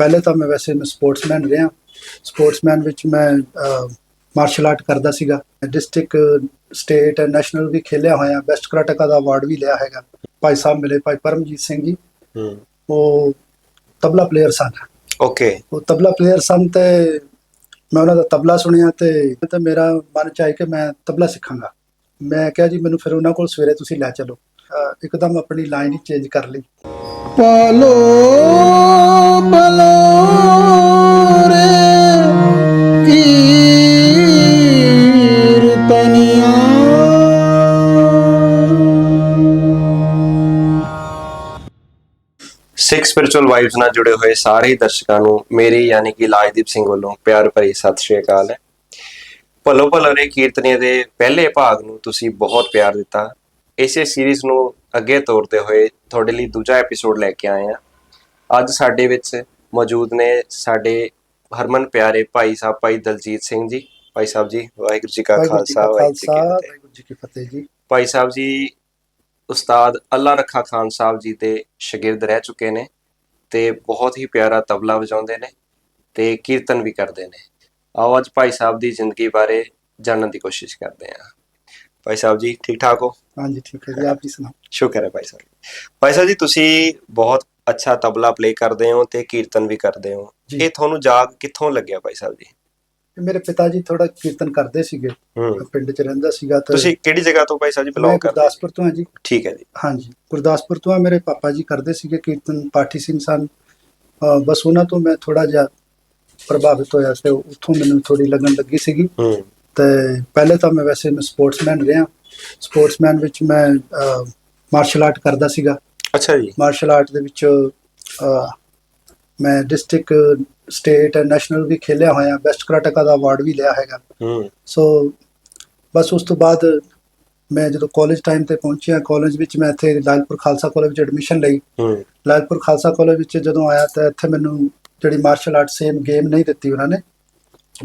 ਪਹਿਲੇ ਤਾਂ ਮੈਂ ਵੈਸੇ ਮੈਂ ਸਪੋਰਟਸਮੈਨ ਰਿਹਾ। ਸਪੋਰਟਸਮੈਨ ਵਿੱਚ ਮੈਂ ਮਾਰਸ਼ਲ ਆਰਟ ਕਰਦਾ ਸੀਗਾ। ਡਿਸਟ੍ਰਿਕਟ ਸਟੇਟ ਨੈਸ਼ਨਲ ਵੀ ਖੇਲਿਆ ਹੋਇਆ। ਬੈਸਟ ਕਰਾਟੇਕਾ ਦਾ ਅਵਾਰਡ ਵੀ ਲਿਆ ਹੈਗਾ। ਭਾਈ ਸਾਹਿਬ ਮਿਲੇ ਭਾਈ ਪਰਮਜੀਤ ਸਿੰਘ ਜੀ। ਹੂੰ। ਉਹ ਤਬਲਾ ਪਲੇਅਰ ਸਨ। ਓਕੇ। ਉਹ ਤਬਲਾ ਪਲੇਅਰ ਸਨ ਤੇ ਮੈਂ ਉਹਨਾਂ ਦਾ ਤਬਲਾ ਸੁਣਿਆ ਤੇ ਤੇ ਮੇਰਾ ਮਨ ਚ ਆਇਆ ਕਿ ਮੈਂ ਤਬਲਾ ਸਿੱਖਾਂਗਾ। ਮੈਂ ਕਿਹਾ ਜੀ ਮੈਨੂੰ ਫਿਰ ਉਹਨਾਂ ਕੋਲ ਸਵੇਰੇ ਤੁਸੀਂ ਲੈ ਚਲੋ। ਇੱਕਦਮ ਆਪਣੀ ਲਾਈਨ ਹੀ ਚੇਂਜ ਕਰ ਲਈ। ਪਾਲੋ ਪਾਲੋ ਰੇ। ਕੀਰਤਨੀਆਂ। ਸਿਕਸ ਸਪਿਰਚੁਅਲ ਵਾਈਬਸ ਨਾਲ ਜੁੜੇ ਹੋਏ ਸਾਰੇ ਦਰਸ਼ਕਾਂ ਨੂੰ ਮੇਰੀ ਯਾਨੀ ਕਿ ਲਾਜਦੀਪ ਸਿੰਘ ਵੱਲੋਂ ਪਿਆਰ ਭਰੀ ਸਤਿ ਸ਼੍ਰੀ ਅਕਾਲ ਹੈ। ਭਲੋ ਭਲਰੇ ਕੀਰਤਨੀਏ ਦੇ ਪਹਿਲੇ ਭਾਗ ਨੂੰ ਤੁਸੀਂ ਬਹੁਤ ਪਿਆਰ ਦਿੱਤਾ। ਇਸੇ ਸੀਰੀਜ਼ ਨੂੰ ਅੱਗੇ ਤੋਰਦੇ ਹੋਏ ਤੁਹਾਡੇ ਲਈ ਦੂਜਾ ਐਪੀਸੋਡ ਲੈ ਕੇ ਆਏ ਹਾਂ। ਅੱਜ ਸਾਡੇ ਵਿੱਚ ਮੌਜੂਦ ਨੇ ਸਾਡੇ ਹਰਮਨ ਪਿਆਰੇ ਭਾਈ ਸਾਹਿਬ ਭਾਈ ਦਲਜੀਤ ਸਿੰਘ ਜੀ। ਭਾਈ ਸਾਹਿਬ ਜੀ ਵਾਹਿਗੁਰੂ ਜੀ ਕਾ ਖਾਲਸਾ ਕਾ ਵਾਹਿਗੁਰੂ ਜੀ ਕੀ ਖਾਲਸਾ ਫਤਿਹ। ਵਾਹਿਗੁਰੂ ਜੀ ਕੀ ਫਤਿਹ ਜੀ। ਭਾਈ ਸਾਹਿਬ ਜੀ ਉਸਤਾਦ ਅੱਲਾ ਰੱਖਾ ਖਾਨ ਸਾਹਿਬ ਜੀ ਦੇ ਸ਼ਾਗਿਰਦ ਰਹਿ ਚੁੱਕੇ ਨੇ ਤੇ ਬਹੁਤ ਹੀ ਪਿਆਰਾ ਤਬਲਾ ਵਜਾਉਂਦੇ ਨੇ ਤੇ ਕੀਰਤਨ ਵੀ ਕਰਦੇ ਨੇ। ਆਓ ਅੱਜ ਭਾਈ ਸਾਹਿਬ ਦੀ ਜ਼ਿੰਦਗੀ ਬਾਰੇ ਜਾਣਨ ਦੀ ਕੋਸ਼ਿਸ਼ ਕਰਦੇ ਹਾਂ। ਭਾਈ ਸਾਹਿਬ ਜੀ ਠੀਕ ਠਾਕ ਹੋ? ਹਾਂਜੀ ਠੀਕ ਹੈ ਜੀ ਆਪ ਜੀ ਸੁਣਾਓ। ਸ਼ੁਕਰ ਹੈ ਭਾਈ ਸਾਹਿਬ ਭਾਈ ਸਾਹਿਬ ਜੀ ਤੁਸੀਂ ਬਹੁਤ ਅੱਛਾ ਤਬਲਾ ਪਲੇ ਕਰਦੇ ਹੋ ਤੇ ਕੀਰਤਨ ਵੀ ਕਰਦੇ ਹੋ। ਇਹ ਤੁਹਾਨੂੰ ਜਾਗ ਕਿੱਥੋਂ ਲੱਗਿਆ ਭਾਈ ਸਾਹਿਬ ਜੀ? ਮੇਰੇ ਪਿਤਾ ਜੀ ਥੋੜਾ ਕੀਰਤਨ ਕਰਦੇ ਸੀਗੇ। ਪਿੰਡ 'ਚ ਰਹਿੰਦਾ ਸੀਗਾ ਤੇ ਤੁਸੀਂ ਕਿਹੜੀ ਜਗ੍ਹਾ ਤੋਂ ਭਾਈ ਸਾਹਿਬ ਜੀ ਬਿਲੋਂਗ ਕਰਦੇ ਗੁਰਦਾਸਪੁਰ ਤੋਂ ਹਾਂ ਜੀ। ਠੀਕ ਹੈ ਜੀ। ਹਾਂਜੀ ਗੁਰਦਾਸਪੁਰ ਤੋਂ ਆ ਮੇਰੇ ਪਾਪਾ ਜੀ ਕਰਦੇ ਸੀਗੇ ਕੀਰਤਨ ਪਾਠੀ ਸਿੰਘ ਸਨ। ਬਸ ਉਹਨਾਂ ਤੋਂ ਮੈਂ ਥੋੜਾ ਜਿਹਾ ਪ੍ਰਭਾਵਿਤ ਹੋਇਆ ਤੇ ਉੱਥੋਂ ਮੈਨੂੰ ਥੋੜੀ ਲੱਗਣ ਲੱਗੀ ਸੀਗੀ। ਤੇ ਪਹਿਲੇ ਤਾਂ ਮੈਂ ਵੈਸੇ ਮੈਂ ਸਪੋਰਟਸਮੈਨ ਰਿਹਾ। ਸਪੋਰਟਸਮੈਨ ਵਿੱਚ ਮੈਂ ਮਾਰਸ਼ਲ ਆਰਟ ਕਰਦਾ ਸੀਗਾ। ਅੱਛਾ ਜੀ। ਮਾਰਸ਼ਲ ਆਰਟ ਦੇ ਵਿੱਚ ਮੈਂ ਡਿਸਟ੍ਰਿਕਟ ਸਟੇਟ ਨੈਸ਼ਨਲ ਵੀ ਖੇਲਿਆ ਹੋਇਆ। ਬੈਸਟ ਕਰਾਟੇਕਾ ਦਾ ਅਵਾਰਡ ਵੀ ਲਿਆ ਹੈਗਾ। ਹੂੰ। ਸੋ ਬਸ ਉਸ ਤੋਂ ਬਾਅਦ ਮੈਂ ਜਦੋਂ ਕਾਲਜ ਟਾਈਮ ਤੇ ਪਹੁੰਚਿਆ ਕਾਲਜ ਵਿੱਚ ਮੈਂ ਇੱਥੇ ਲਾਲਪੁਰ ਖਾਲਸਾ ਕਾਲਜ ਵਿੱਚ ਐਡਮਿਸ਼ਨ ਲਈ। ਹੂੰ। ਲਾਲਪੁਰ ਖਾਲਸਾ ਕਾਲਜ ਵਿੱਚ ਜਦੋਂ ਆਇਆ ਤਾਂ ਇੱਥੇ ਮੈਨੂੰ ਜਿਹੜੀ ਮਾਰਸ਼ਲ ਆਰਟ ਸੇਮ ਗੇਮ ਨਹੀਂ ਦਿੱਤੀ ਉਹਨਾਂ ਨੇ।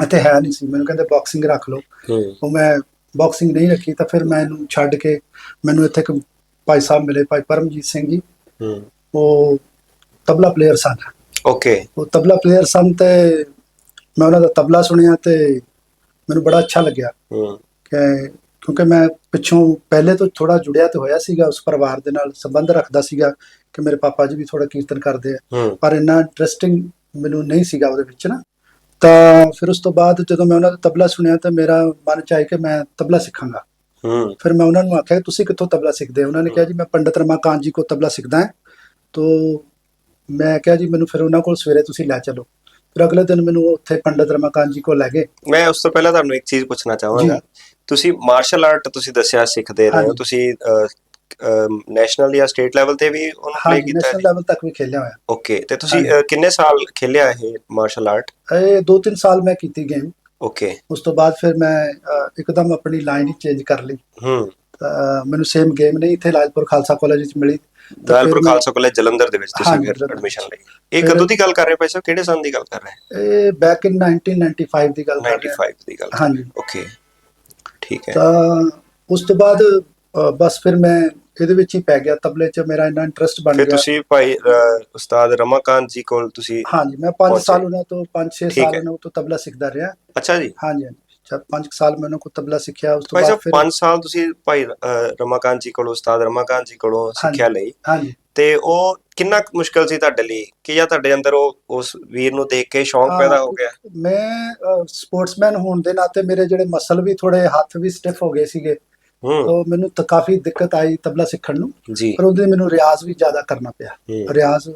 ਇੱਥੇ ਹੈ ਨਹੀਂ ਸੀ। ਮੈਨੂੰ ਕਹਿੰਦੇ ਬਾਕਸਿੰਗ ਰੱਖ ਲਓ। ਹੂੰ। ਉਹ ਮੈਂ ਬਾਕਸਿੰਗ ਨਹੀਂ ਰੱਖੀ ਤਾਂ ਫਿਰ ਮੈਂ ਇਹਨੂੰ ਛੱਡ ਕੇ ਮੈਨੂੰ ਇੱਥੇ ਇੱਕ ਭਾਈ ਸਾਹਿਬ ਮਿਲੇ ਭਾਈ ਪਰਮਜੀਤ ਸਿੰਘ ਜੀ। ਹੂੰ। ਉਹ ਤਬਲਾ ਪਲੇਅਰ ਸਨ। ਓਕੇ। ਉਹ ਤਬਲਾ ਪਲੇਅਰ ਸਨ ਤੇ ਮੈਂ ਉਹਨਾਂ ਦਾ ਤਬਲਾ ਸੁਣਿਆ ਤੇ ਮੈਨੂੰ ਬੜਾ ਅੱਛਾ ਲੱਗਿਆ। ਹੂੰ। ਕਿ ਕਿਉਂਕਿ ਮੈਂ ਪਿੱਛੋਂ ਪਹਿਲੇ ਤੋਂ ਥੋੜਾ ਜੁੜਿਆ ਤੇ ਹੋਇਆ ਸੀਗਾ ਉਸ ਪਰਿਵਾਰ ਦੇ ਨਾਲ ਸੰਬੰਧ ਰੱਖਦਾ ਸੀਗਾ ਕਿ ਮੇਰੇ ਪਾਪਾ ਜੀ ਵੀ ਥੋੜਾ ਕੀਰਤਨ ਕਰਦੇ ਆ। ਹੂੰ। ਪਰ ਇੰਨਾ ਇੰਟਰਸਟਿੰਗ ਮੈਨੂੰ ਨਹੀਂ ਸੀਗਾ ਉਹਦੇ ਵਿੱਚ ਨਾ। ਤਾਂ ਫਿਰ ਉਸ ਤੋਂ ਬਾਅਦ ਜਦੋਂ ਮੈਂ ਉਹਨਾਂ ਦਾ ਤਬਲਾ ਸੁਣਿਆ ਤਾਂ ਮੇਰਾ ਮਨ ਚ ਆਇਆ ਕਿ ਮੈਂ ਤਬਲਾ ਸਿੱਖਾਂਗਾ। ਹੂੰ। ਫਿਰ ਮੈਂ ਉਹਨਾਂ ਨੂੰ ਆਖਿਆ ਤੁਸੀਂ ਕਿੱਥੋਂ ਤਬਲਾ ਸਿੱਖਦੇ ਹੋ? ਉਹਨਾਂ ਨੇ ਕਿਹਾ ਜੀ ਮੈਂ ਪੰਡਤ ਰਮਾਕਾਂਤ ਜੀ ਕੋ ਤਬਲਾ ਸਿੱਖਦਾ ਹਾਂ। ਤੋ ਮੈਂ ਕਿਹਾ ਜੀ ਮੈਨੂੰ ਫਿਰ ਉਹਨਾਂ ਕੋਲ ਸਵੇਰੇ ਤੁਸੀਂ ਲੈ ਚਲੋ। ਫਿਰ ਅਗਲੇ ਦਿਨ ਮੈਨੂੰ ਉੱਥੇ ਪੰਡਤ ਰਮਾਕਾਂਤ ਜੀ ਕੋ ਲੈ ਗਏ। ਮੈਂ ਉਸ ਤੋਂ ਪਹਿਲਾਂ ਤੁਹਾਨੂੰ ਇੱਕ ਚੀਜ਼ ਪੁੱਛਣਾ ਚਾਹਾਂਗਾ। ਤੁਸੀਂ ਮਾਰਸ਼ਲ ਆਰਟ ਤੁਸੀਂ ਦੱਸਿਆ ਸਿੱਖਦੇ ਰਹੇ ਹੋ। ਤੁਸੀਂ ਨੈਸ਼ਨਲ ਜਾਂ ਸਟੇਟ ਲੈਵਲ ਤੇ ਵੀ ਉਹਨੂੰ ਪਲੇ ਕੀਤਾ ਨੈਸ਼ਨਲ ਲੈਵਲ ਤੱਕ ਵੀ ਖੇਲਿਆ ਹੋਇਆ। ਓਕੇ ਤੇ ਤੁਸੀਂ ਕਿੰਨੇ ਸਾਲ ਖੇਲਿਆ ਇਹ ਮਾਰਸ਼ਲ ਆਰਟ ਇਹ 2-3 ਸਾਲ ਮੈਂ ਕੀਤੀ ਗੇਮ ਓਕੇ ਉਸ ਤੋਂ ਬਾਅਦ ਫਿਰ ਮੈਂ ਇੱਕਦਮ ਆਪਣੀ ਲਾਈਨ ਹੀ ਚੇਂਜ ਕਰ ਲਈ। ਹੂੰ। ਮੈਨੂੰ ਸੇਮ ਗੇਮ ਨਹੀਂ ਇੱਥੇ ਲਾਲਪੁਰ ਖਾਲਸਾ ਕਾਲਜ ਵਿੱਚ ਮਿਲੀ। ਮੈਂ- ਖਾਲਸਾ ਕਾਲਜ ਜਲੰਧਰ ਦੇ ਵਿੱਚ ਤੁਸੀਂ ਫਿਰ। ਐਡਮਿਸ਼ਨ ਲਈ। ਇਹ ਕਦੋਂ ਦੀ ਗੱਲ ਕਰ ਰਹੇ ਸਾਹਿਬ? ਕਿਹੜੇ ਸਾਲ ਦੀ ਗੱਲ ਕਰ ਰਹੇ? ਇਹ ਬੈਕ ਇਨ 1995 ਦੀ ਗੱਲ ਕਰ ਰਿਹਾ 95 ਦੀ ਗੱਲ ਹਾਂਜੀ। ਓਕੇ ਠੀਕ ਹੈ। ਤਾਂ ਉਸ ਤੋਂ ਬਾਅਦ ਬਸ ਫਿਰ ਮੈਂ ਇਹਦੇ ਵਿੱਚ ਹੀ ਪੈ ਗਿਆ ਤਬਲੇ 'ਚ ਮੇਰਾ ਇੰਨਾ ਇੰਟਰਸਟ ਬਣ ਫਿਰ ਗਿਆ। ਤੁਸੀਂ ਭਾਈ ਉਸਤਾਦ ਰਮਾਕਾਂਤ ਜੀ ਕੋਲ ਤੁਸੀਂ ਹਾਂਜੀ ਮੈਂ 5 ਪਹੁੰਚੇ। ਸਾਲ ਉਹਨਾਂ ਤੋਂ 5-6 ਠੀਕ ਸਾਲ। ਉਹਨਾਂ ਤੋਂ ਤਬਲਾ ਸਿੱਖਦਾ ਰਿਹਾ। ਅੱਛਾ ਜੀ। ਹਾਂਜੀ ਜਦ 5 ਸਾਲ ਮੈਂ ਉਹਨਾਂ ਕੋਲ ਤਬਲਾ ਸਿੱਖਿਆ ਉਸ ਤੋਂ ਬਾਅਦ ਫਿਰ 5 ਸਾਲ ਤੁਸੀਂ ਭਾਈ ਰਮਾਕਾਂਤ ਜੀ ਕੋਲੋਂ ਉਸਤਾਦ ਰਮਾਕਾਂਤ ਜੀ ਕੋਲੋਂ ਸਿੱਖਿਆ ਲਈ। ਹਾਂਜੀ। ਤੇ ਉਹ ਕਿੰਨਾ ਕੁ ਮੁਸ਼ਕਲ ਸੀ ਤੁਹਾਡੇ ਲਈ? ਕਿ ਜਾਂ ਤੁਹਾਡੇ ਅੰਦਰ ਉਹ ਉਸ ਵੀਰ ਨੂੰ ਦੇਖ ਕੇ ਸ਼ੌਂਕ ਪੈਦਾ ਹੋ ਗਿਆ? ਮੈਂ ਸਪੋਰਟਸਮੈਨ ਹੋਣ ਦੇ ਨਾਤੇ ਮੇਰੇ ਜਿਹੜੇ ਮਸਲ ਵੀ ਥੋੜੇ ਹੱਥ ਵੀ ਸਟਿਫ ਹੋ ਗਏ ਸੀਗੇ। ਤਾਂ ਮੈਨੂੰ ਤਾਂ ਕਾਫੀ ਦਿੱਕਤ ਆਈ ਤਬਲਾ ਸਿੱਖਣ ਨੂੰ। ਪਰ ਉਹਦੇ ਮੈਨੂੰ ਰਿਆਜ਼ ਵੀ ਜ਼ਿਆਦਾ ਕਰਨਾ ਪਿਆ। ਰਿਆਜ਼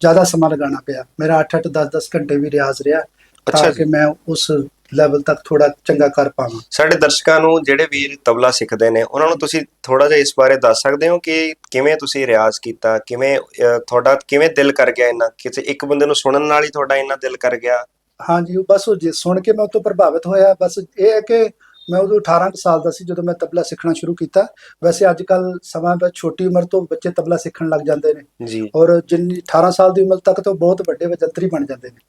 ਜ਼ਿਆਦਾ ਸਮਾਂ ਲਗਾਉਣਾ ਪਿਆ। ਮੇਰਾ 8-8 10-10 ਘੰਟੇ ਵੀ ਰਿਆਜ਼ ਰਿਹਾ ਤਾਂ। ਕਿ ਮੈਂ ਉਸ ਲੈਵਲ ਤੱਕ ਥੋੜਾ ਚੰਗਾ ਕਰ ਪਾਵਾਂ। ਸਾਡੇ ਦਰਸ਼ਕਾਂ ਨੂੰ ਜਿਹੜੇ ਵੀਰ ਤਬਲਾ ਸਿੱਖਦੇ ਨੇ ਉਹਨਾਂ ਨੂੰ ਤੁਸੀਂ ਥੋੜਾ ਜਿਹਾ ਇਸ ਬਾਰੇ ਦੱਸ ਸਕਦੇ ਹੋ ਕਿ ਕਿਵੇਂ ਤੁਸੀਂ ਰਿਆਜ਼ ਕੀਤਾ? ਕਿਵੇਂ ਤੁਹਾਡਾ ਕਿਵੇਂ ਦਿਲ ਕਰ ਗਿਆ ਇੰਨਾ? ਕਿਸੇ ਇੱਕ ਬੰਦੇ ਨੂੰ ਸੁਣਨ ਨਾਲ ਹੀ ਤੁਹਾਡਾ ਇੰਨਾ ਦਿਲ ਕਰ ਗਿਆ? ਹਾਂਜੀ ਬਸ ਉਹ ਜੇ ਸੁਣ ਕੇ ਮੈਂ ਉਹ ਤੋਂ ਪ੍ਰਭਾਵਿਤ ਹੋਇਆ। ਬਸ ਇਹ ਹੈ ਕਿ ਮੈਂ ਉਦੋਂ 18 ਕੁ ਸਾਲ ਦਾ ਸੀ ਜਦੋਂ ਮੈਂ ਤਬਲਾ ਸਿੱਖਣਾ ਸ਼ੁਰੂ ਕੀਤਾ। ਵੈਸੇ ਅੱਜ ਕੱਲ ਸਮਾਂ ਦਾ ਛੋਟੀ ਉਮਰ ਤੋਂ ਬੱਚੇ ਤਬਲਾ ਸਿੱਖਣ ਲੱਗ ਜਾਂਦੇ ਨੇ। ਜੀ। ਔਰ ਜਿੰਨੀ 18 ਸਾਲ ਦੀ ਉਮਰ ਤੱਕ ਤਾਂ ਬਹੁਤ ਵੱਡੇ ਵਜੰਤਰੀ ਬਣ ਜਾਂਦੇ ਨੇ।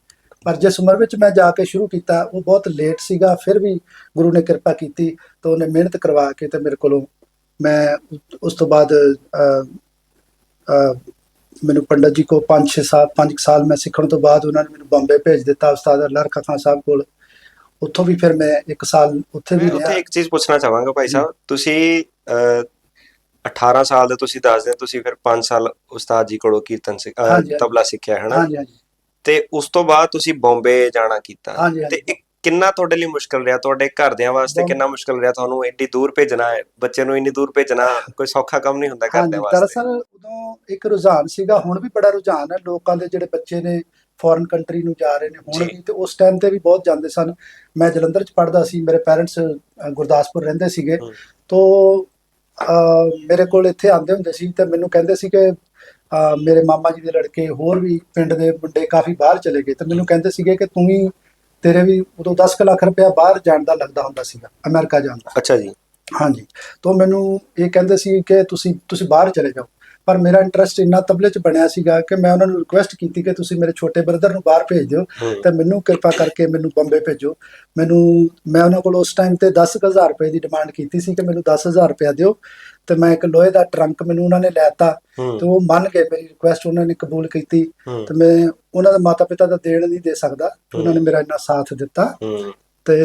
ਪਰ ਜਿਸ ਉਮਰ ਵਿੱਚ ਮੈਂ ਜਾ ਕੇ ਸ਼ੁਰੂ ਕੀਤਾ ਉਹ ਬਹੁਤ ਲੇਟ ਸੀਗਾ ਫਿਰ ਵੀ ਗੁਰੂ ਨੇ ਕਿਰਪਾ ਕੀਤੀ ਤਾਂ ਉਹਨੇ ਮਿਹਨਤ ਕਰਵਾ ਕੇ ਤੇ ਮੇਰੇ ਕੋਲੋਂ ਮੈਂ ਉਸ ਤੋਂ ਬਾਅਦ ਮੈਨੂੰ ਪੰਡਤ ਜੀ ਕੋ 5-6 ਸਾਲ 5 ਸਾਲ ਮੈਂ ਸਿੱਖਣ ਤੋਂ ਬਾਅਦ ਉਹਨਾਂ ਨੇ ਮੈਨੂੰ ਬੰਬੇ ਭੇਜ ਦਿੱਤਾ ਉਸਤਾਦ ਅਲਰ ਖਾਨ ਸਾਹਿਬ ਕੋਲ। ਉੱਥੋਂ ਵੀ ਫਿਰ ਮੈਂ ਇੱਕ ਸਾਲ ਉੱਥੇ ਵੀ ਮੈਂ ਉੱਥੇ ਰਿਹਾ। ਇੱਕ ਚੀਜ਼ ਪੁੱਛਣਾ ਚਾਹਾਂਗਾ ਭਾਈ ਸਾਹਿਬ ਤੁਸੀਂ ਅਹ, 18 ਸਾਲ ਦੇ ਤੁਸੀਂ ਦੱਸਦੇ ਹੋ, ਤੁਸੀਂ ਫਿਰ 5 ਸਾਲ ਉਸਤਾਦ ਜੀ ਕੋਲੋਂ ਕੀਰਤਨ ਸਿੱਖ ਅਹ, ਹਾਂਜੀ, ਹਾਂਜੀ। ਤਬਲਾ ਸਿੱਖਿਆ ਹੈ ਨਾ ਹਾਂਜੀ ਹਾਂਜੀ। ਤੇ ਉਸ ਤੋਂ ਬਾਅਦ ਤੁਸੀਂ ਬੰਬੇ ਜਾਣਾ ਕੀਤਾ। ਹਾਂਜੀ, ਤੇ ਹਾਂਜੀ। ਇਹ ਕਿੰਨਾ ਤੁਹਾਡੇ ਲਈ ਮੁਸ਼ਕਲ ਰਿਹਾ? ਤੁਹਾਡੇ ਘਰਦਿਆਂ ਵਾਸਤੇ ਬੰਬ- ਕਿੰਨਾ ਮੁਸ਼ਕਲ ਰਿਹਾ? ਤੁਹਾਨੂੰ ਇੰਨੀ ਦੂਰ ਭੇਜਣਾ ਹੈ ਬੱਚੇ ਨੂੰ ਇੰਨੀ ਦੂਰ ਭੇਜਣਾ ਕੋਈ ਸੌਖਾ ਕੰਮ ਨਹੀਂ ਹੁੰਦਾ ਹਾਂਜੀ ਘਰਦਿਆਂ ਵਾਸਤੇ? ਦਰਅਸਲ ਉਦੋਂ ਇੱਕ ਰੁਝਾਨ ਸੀਗਾ ਹੁਣ ਵੀ ਬੜਾ ਰੁਝਾਨ ਹੈ। ਲੋਕਾਂ ਦੇ ਜਿਹੜੇ ਬੱਚੇ ਨੇ ਫੋਰਨ ਕੰਟਰੀ ਨੂੰ ਜਾ ਰਹੇ ਨੇ ਹੁਣ। ਵੀ ਤੇ ਉਸ ਟਾਈਮ ਤੇ ਵੀ ਬਹੁਤ ਜਾਂਦੇ ਸਨ। ਮੈਂ ਜਲੰਧਰ ਚ ਪੜ੍ਹਦਾ ਸੀ ਮੇਰੇ ਪੈਰੈਂਟਸ ਗੁਰਦਾਸਪੁਰ ਰਹਿੰਦੇ ਸੀਗੇ। ਤੋਂ ਮੇਰੇ ਕੋਲ ਇੱਥੇ ਆਉਂਦੇ ਹੁੰਦੇ ਸੀ ਤੇ ਮੈਨੂੰ ਕਹਿੰਦੇ ਸੀ ਕਿ ਮੇਰੇ ਮਾਮਾ ਜੀ ਦੇ ਲੜਕੇ ਹੋਰ ਵੀ ਪਿੰਡ ਦੇ ਮੁੰਡੇ ਕਾਫੀ ਬਾਹਰ ਚਲੇ ਗਏ। ਤੇ ਮੈਨੂੰ ਕਹਿੰਦੇ ਸੀਗੇ ਕਿ ਤੂੰ ਵੀ ਤੇਰੇ ਵੀ ਉਦੋਂ 10 ਕੁ ਲੱਖ ਰੁਪਇਆ ਬਾਹਰ ਜਾਣ ਦਾ ਲੱਗਦਾ ਹੁੰਦਾ ਸੀਗਾ ਅਮਰੀਕਾ ਜਾਣ ਦਾ। ਅੱਛਾ ਜੀ। ਹਾਂਜੀ। ਤੋਂ ਮੈਨੂੰ ਇਹ ਕਹਿੰਦੇ ਸੀ ਕਿ ਤੁਸੀਂ ਤੁਸੀਂ ਬਾਹਰ ਚਲੇ ਜਾਓ। ਪਰ ਮੇਰਾ ਇੰਟਰਸਟ ਇੰਨਾ ਤਬਲੇ 'ਚ ਬਣਿਆ ਸੀਗਾ ਕਿ ਮੈਂ ਉਹਨਾਂ ਨੂੰ ਰਿਕੁਐਸਟ ਕੀਤੀ ਕਿ ਤੁਸੀਂ ਮੇਰੇ ਛੋਟੇ ਬ੍ਰਦਰ ਨੂੰ ਬਾਹਰ ਭੇਜ ਦਿਓ। ਤੇ ਮੈਨੂੰ ਕਿਰਪਾ ਕਰਕੇ ਮੈਨੂੰ ਬੰਬੇ ਭੇਜੋ। ਮੈਨੂੰ ਮੈਂ ਉਹਨਾਂ ਕੋਲ ਉਸ ਟਾਈਮ ਤੇ 10000 ਰੁਪਏ ਦੀ ਡਿਮਾਂਡ ਕੀਤੀ ਸੀ ਕਿ ਮੈਨੂੰ 10000 ਰੁਪਏ ਦਿਓ ਤੇ ਮੈਂ ਇੱਕ ਲੋਹੇ ਦਾ ਟਰੰਕ ਮੈਨੂੰ ਉਹਨਾਂ ਨੇ ਲੈਤਾ ਤੇ ਉਹ ਮੰਨ ਗਏ ਮੇਰੀ ਰਿਕੁਐਸਟ ਉਹਨਾਂ ਨੇ ਕਬੂਲ ਕੀਤੀ ਤੇ ਮੈਂ ਉਹਨਾਂ ਦੇ ਮਾਤਾ ਪਿਤਾ ਦਾ ਦੇਣ ਨਹੀਂ ਦੇ ਸਕਦਾ ਉਹਨਾਂ ਨੇ ਮੇਰਾ ਇੰਨਾ ਸਾਥ ਦਿੱਤਾ ਤੇ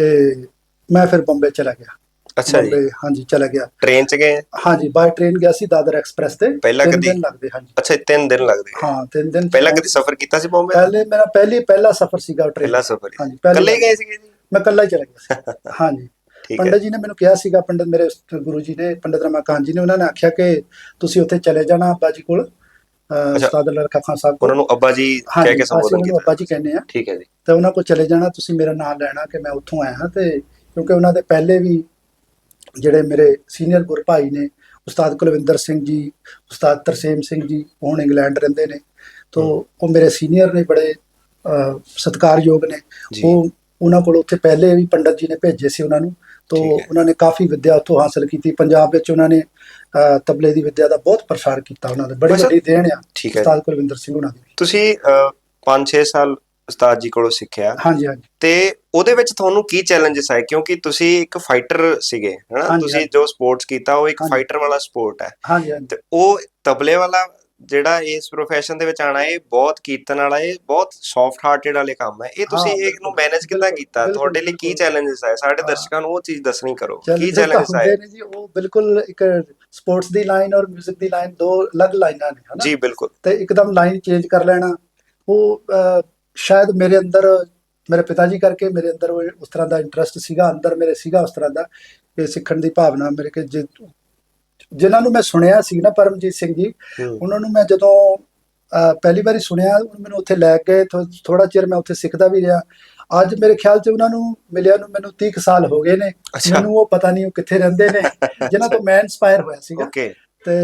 ਮੈਂ ਫਿਰ ਬੰਬੇ ਚਲਾ ਗਿਆ। ਅੱਛਾ ਜੀ। ਬੰਬੇ ਹਾਂਜੀ ਚਲਾ ਗਿਆ। ਟ੍ਰੇਨ ਚ ਗਏ? ਹਾਂਜੀ ਬਾਈ ਟ੍ਰੇਨ ਗਿਆ ਸੀ ਦਾਦਰ ਐਕਸਪ੍ਰੈਸ ਤੇ। ਪਹਿਲਾਂ ਤਿੰਨ ਕਦੀ- ਦਿਨ ਲੱਗਦੇ ਹਾਂਜੀ। ਅੱਛਾ ਇਹ ਤਿੰਨ ਦਿਨ ਲੱਗਦੇ। ਹਾਂ ਤਿੰਨ ਦਿਨ ਪਹਿਲਾਂ ਕਦੀ ਸਫ਼ਰ ਕੀਤਾ ਸੀ ਬੰਬੇ ਦਾ? ਪਹਿਲੇ ਮੇਰਾ ਪਹਿਲੀ ਪਹਿਲਾ ਸਫ਼ਰ ਸੀਗਾ ਟ੍ਰੇਨ ਪਹਿਲਾ ਸਫ਼ਰ ਹਾਂਜੀ, ਪਹਿਲੀ ਇਕੱਲੇ। ਗਏ ਸੀਗੇ ਜੀ? ਮੈਂ ਇਕੱਲਾ ਹੀ ਚਲਾ ਗਿਆ ਸੀ। ਹਾਂਜੀ। ਠੀਕ ਹੈ। ਪੰਡਤ ਜੀ ਨੇ ਮੈਨੂੰ ਕਿਹਾ ਸੀਗਾ ਪੰਡਤ ਮੇਰੇ ਉਸਤ- ਗੁਰੂ ਜੀ ਨੇ ਪੰਡਤ ਰਮਾਕਾਂਤ ਜੀ ਨੇ ਉਹਨਾਂ ਨੇ ਆਖਿਆ ਕਿ ਤੁਸੀਂ ਉੱਥੇ ਚਲੇ ਜਾਣਾ ਅੱਬਾ ਜੀ ਕੋਲ। ਅਹ, ਅੱਛਾ। ਉਸਤਾਦ ਲੜਕਾ ਖਾਨ ਸਾਹਿਬ ਕੋਲ। ਉਹਨਾਂ ਨੂੰ ਅੱਬਾ ਜੀ ਹਾਂਜੀ ਕਹਿ ਕੇ ਅਸੀਂ ਸੰਬੋਧਨ ਉਹਨਾਂ ਨੂੰ ਕੀਤਾ। ਅੱਬਾ ਜੀ ਕਹਿੰਦੇ ਆ ਠੀਕ ਹੈ ਜੀ। ਤੇ ਉਹਨਾਂ ਕੋਲ ਚਲੇ ਜਾਣਾ ਤੁਸੀਂ ਮੇਰਾ ਨਾਮ ਲੈਣਾ ਕਿ ਮੈਂ ਉੱਥੋਂ ਆਇਆ ਹਾਂ ਤੇ ਕਿਉਂਕਿ ਉਹਨਾਂ ਦੇ ਪਹਿਲੇ ਵੀ ਜਿਹੜੇ ਮੇਰੇ ਸੀਨੀਅਰ ਗੁਰ ਭਾਈ ਨੇ ਉਸਤਾਦ ਕੁਲਵਿੰਦਰ ਸਿੰਘ ਜੀ ਉਸਤਾਦ ਤਰਸੇਮ ਸਿੰਘ ਜੀ ਹੁਣ ਇੰਗਲੈਂਡ ਰਹਿੰਦੇ ਨੇ ਤੋਂ ਉਹ ਮੇਰੇ ਸੀਨੀਅਰ ਨੇ ਬੜੇ ਸਤਿਕਾਰਯੋਗ ਨੇ। ਉਹ ਉਹਨਾਂ ਕੋਲ ਉੱਥੇ ਪਹਿਲੇ ਵੀ ਪੰਡਤ ਜੀ ਨੇ ਭੇਜੇ ਸੀ ਉਹਨਾਂ ਨੂੰ ਤੋਂ। ਉਹਨਾਂ ਨੇ ਕਾਫੀ ਵਿੱਦਿਆ ਉੱਥੋਂ ਹਾਸਲ ਕੀਤੀ ਪੰਜਾਬ ਵਿੱਚ ਉਹਨਾਂ ਨੇ ਤਬਲੇ ਦੀ ਵਿੱਦਿਆ ਦਾ ਬਹੁਤ ਪ੍ਰਸਾਰ ਕੀਤਾ ਉਹਨਾਂ ਦੇ ਬੜੀ। ਵੱਡੀ ਦੇਣ ਆ। ਉਸਤਾਦ ਕੁਲਵਿੰਦਰ ਸਿੰਘ ਉਹਨਾਂ ਦੀ ਤੁਸੀਂ 5-6 ਸਾਲ ਉਸਤਾਦ ਜੀ ਕੋਲੋਂ ਸਿੱਖਿਆ। ਹਾਂਜੀ ਹਾਂਜੀ। ਤੇ ਉਹਦੇ ਵਿੱਚ ਤੁਹਾਨੂੰ ਕੀ ਚੈਲੰਜਸ ਆਏ? ਕਿਉਂਕਿ ਤੁਸੀਂ ਇੱਕ ਫਾਈਟਰ ਸੀਗੇ ਹਨਾ? ਹਾਂਜੀ, ਤੁਸੀਂ ਹਾਂਜੀ। ਜੋ ਸਪੋਰਟਸ ਕੀਤਾ ਉਹ ਇੱਕ ਹਾਂਜੀ। ਫਾਈਟਰ ਵਾਲਾ ਸਪੋਰਟ ਹੈ। ਹਾਂਜੀ ਹਾਂਜੀ। ਤੇ ਉਹ ਤਬਲੇ ਵਾਲਾ ਜਿਹੜਾ ਇਸ profession ਦੇ ਵਿੱਚ ਆਣਾ ਇਹ ਬਹੁਤ ਕੀਰਤਨ ਵਾਲਾ ਇਹ ਬਹੁਤ ਸੌਫਟ ਹਾਰਟਡ ਵਾਲੇ ਕੰਮ ਹੈ। ਇਹ ਤੁਸੀਂ ਹਾਂ, ਇਹਨੂੰ ਮੈਨੇਜ ਕਿੱਦਾਂ ਕੀਤਾ? ਬਿਲਕੁਲ, ਤੁਹਾਡੇ ਲਈ ਕੀ। ਚੈਲੰਜਸ ਆਏ? ਸਾਡੇ ਹਾਂ। ਦਰਸ਼ਕਾਂ ਨੂੰ ਉਹ ਚੀਜ਼ ਦੱਸਣੀ ਕਰੋ। ਕੀ ਚੈਲੰਜਸ ਤਾਂ ਚੈਲੰਜਸ ਆਏ? ਹੁੰਦੇ ਨੇ ਜੀ ਉਹ ਬਿਲਕੁਲ ਇੱਕ ਸਪੋਰਟਸ ਦੀ ਲਾਈਨ ਔਰ 뮤직 ਦੀ ਲਾਈਨ ਦੋ ਅਲੱਗ ਲਾਈਨਾਂ ਨੇ ਹਨਾ? ਜੀ ਬਿਲਕੁਲ। ਤੇ ਇੱਕਦਮ ਲਾਈਨ ਚੇਂਜ ਕਰ ਲੈਣਾ। ਉਹ ਅਹ, ਸ਼ਾਇਦ ਮੇਰੇ ਅੰਦਰ ਮੇਰੇ ਪਿਤਾ ਜੀ ਕਰਕੇ ਮੇਰੇ ਅੰਦਰ ਉਹ ਉਸ ਤਰ੍ਹਾਂ ਦਾ ਇੰਟਰਸਟ ਸੀਗਾ ਅੰਦਰ ਮੇਰੇ ਸੀਗਾ ਉਸ ਤਰ੍ਹਾਂ ਦਾ ਕਿ ਸਿੱਖਣ ਦੀ ਭਾਵਨਾ ਮੇਰੇ ਕਿ ਜਿਨ੍ਹਾਂ ਨੂੰ ਮੈਂ ਸੁਣਿਆ ਸੀ ਨਾ ਪਰਮਜੀਤ ਸਿੰਘ ਜੀ ਉਹਨਾਂ ਨੂੰ ਮੈਂ ਜਦੋਂ ਪਹਿਲੀ ਵਾਰੀ ਸੁਣਿਆ ਮੈਨੂੰ ਉੱਥੇ ਲੈ ਕੇ ਥੋੜਾ ਚਿਰ ਮੈਂ ਉੱਥੇ ਸਿੱਖਦਾ ਵੀ ਰਿਹਾ। ਅੱਜ ਮੇਰੇ ਖਿਆਲ 'ਚ ਉਹਨਾਂ ਨੂੰ ਮਿਲਿਆ ਨੂੰ ਮੈਨੂੰ 30 ਕੁ ਸਾਲ ਹੋ ਗਏ ਨੇ। ਮੈਨੂੰ ਉਹ ਪਤਾ ਨਹੀਂ ਉਹ ਕਿੱਥੇ ਰਹਿੰਦੇ ਨੇ ਜਿਨ੍ਹਾਂ ਤੋਂ ਮੈਂ ਇਨਸਪਾਇਰ ਹੋਇਆ ਸੀਗਾ। ਓਕੇ ਤੇ